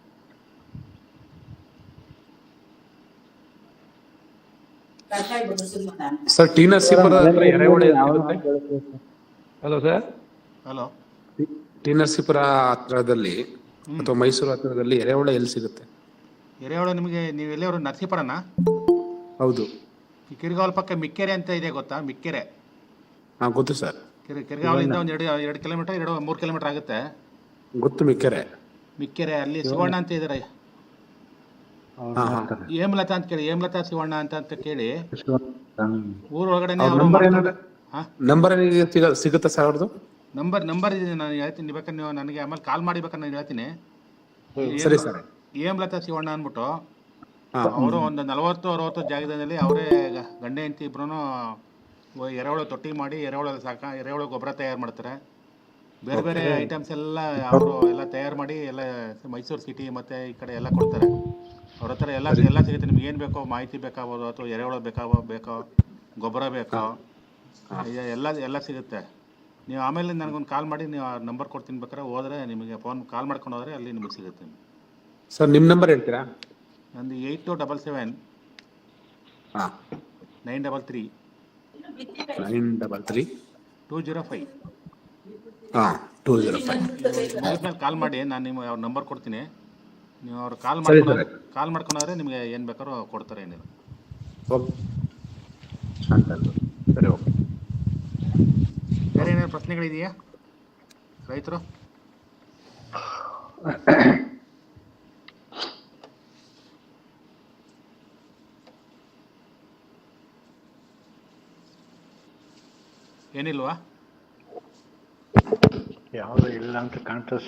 ಸರ್ ಟಿ ನರಸೀಪುರ ಹತ್ರ ಎರೆಹುಳ hello sir. Hello T Narasipura ಹತ್ರದಲ್ಲಿ ಅಥವಾ ಮೈಸೂರು ಹತ್ರದಲ್ಲಿ ಎರೆಹುಳ ಎಲ್ಲಿ ಸಿಗುತ್ತೆ? ಎರೆಹುಳ ನಿಮಗೆ ನೀವು ಎಲ್ಲಿಯವರು ನರಸೀಪುರನ? ಹೌದು. ಈ ಕಿರ್ಗಾವಲ್ ಪಕ್ಕ ಮಿಕ್ಕೆರೆ ಅಂತ ಇದೆ ಗೊತ್ತಾ? ಮಿಕ್ಕೆರೆ. ಹಾ ಗೊತ್ತು ಸರ್. ಕಿರ್ ಕಿರ್ಗಾವಲಿಂದ ಒಂದು ಎರಡು ಎರಡು ಕಿಲೋಮೀಟರ್ ಎರಡು ಮೂರು ಕಿಲೋಮೀಟರ್ ಆಗುತ್ತೆ. ಗೊತ್ತು ಮಿಕ್ಕೆರೆ. ಮಿಕ್ಕೆರೆ ಅಲ್ಲಿ ಸುವರ್ಣ ಅಂತ ಇದ್ದಾರೆ ಹೇಮಲತಾ ಅಂತ ಕೇಳಿ ಹೇಮಲತಾ ಶಿವಣ್ಣ ಅಂತ ಅಂತ ಕೇಳಿ ಊರೊಳಗಡೆ ಊರ ಒಳಗಡೆ ನಂಬರ್ ಸಿಗುತ್ತಾ ಸರ್ ಅವ್ರದ್ದು ನಂಬರ್ ನಂಬರ್ ಇದೆ ನಾನು ಹೇಳ್ತೀನಿ ಬೇಕಾದ್ರೆ ನೀವು ನನಗೆ ಆಮೇಲೆ ಕಾಲ್ ಮಾಡಿ ಬೇಕಾದ್ರೆ ನಾನು ಹೇಳ್ತೀನಿ. ಸರಿ ಸರ್. ಹೇಮಲತಾ ಶಿವಣ್ಣ ಅಂದ್ಬಿಟ್ಟು ಅವರು ಒಂದು ನಲವತ್ತು ಅರವತ್ತು ಜಾಗದಲ್ಲಿ ಅವರೇ ಗಂಡ ಹೆಂಡತಿ ಇಬ್ರು ಎರೆಹುಳ ತೊಟ್ಟಿ ಮಾಡಿ ಎರೆಹುಳ ಸಾಕ ಎರೆಹುಳ ಗೊಬ್ಬರ ತಯಾರು ಮಾಡ್ತಾರೆ. ಬೇರೆ ಬೇರೆ ಐಟಮ್ಸ್ ಎಲ್ಲ ಅವರು ಎಲ್ಲ ತಯಾರು ಮಾಡಿ ಎಲ್ಲ ಮೈಸೂರು ಸಿಟಿ ಮತ್ತೆ ಈ ಕಡೆ ಎಲ್ಲ ಕೊಡ್ತಾರೆ. ಅವ್ರ ಹತ್ರ ಎಲ್ಲ ಎಲ್ಲ ಸಿಗುತ್ತೆ. ನಿಮ್ಗೆ ಏನು ಬೇಕೋ ಮಾಹಿತಿ ಬೇಕಾಗ್ಬೋದು ಅಥವಾ ಎರೆಹುಳ ಬೇಕಾಗೋ ಬೇಕೋ ಗೊಬ್ಬರ ಬೇಕೋ ಎಲ್ಲ ಎಲ್ಲ ಸಿಗುತ್ತೆ. ನೀವು ಆಮೇಲೆ ನನಗೊಂದು ಕಾಲ್ ಮಾಡಿ ನೀವು ಆ ನಂಬರ್ ಕೊಡ್ತೀನಿ ಬೇಕಾದ್ರೆ ಹೋದರೆ ನಿಮಗೆ ಫೋನ್ ಕಾಲ್ ಮಾಡ್ಕೊಂಡು ಹೋದರೆ ಅಲ್ಲಿ ನಿಮಗೆ ಸಿಗುತ್ತೆ ಸರ್ ನಿಮ್ಮ ನಂಬರ್ ಹೇಳ್ತೀರಾ? ನಂದು ಏಯ್ಟ್ ಟು ಡಬಲ್ ಸೆವೆನ್ ಹಾಂ. Nine double three nine double three two zero five ಹಾಂ ಟೂ ಜೀರೋ ಫೈವ್ ಮೇಲೆ ಕಾಲ್ ಮಾಡಿ ನಾನು ನಿಮ್ಮ ಅವ್ರ ನಂಬರ್ ಕೊಡ್ತೀನಿ. ನೀವು ಅವ್ರು ಕಾಲ್ ಮಾಡ್ಕೊಂಡ್ರೆ ಕಾಲ್ ಮಾಡ್ಕೊಂಡ್ರೆ ನಿಮಗೆ ಏನು ಬೇಕಾದ್ರೂ ಕೊಡ್ತಾರೆ ಏನಿಲ್ಲ. ಓಕೆ. ಸರಿ ಓಕೆ. ಬೇರೆ ಏನಾದ್ರು ಪ್ರಶ್ನೆಗಳಿದೆಯಾ? ರೈತರು? ಏನಿಲ್ವಾ? ಯಾವುದು ಇಲ್ಲ ಅಂತ ಕಾಣ್ತದೆ ಸರ್.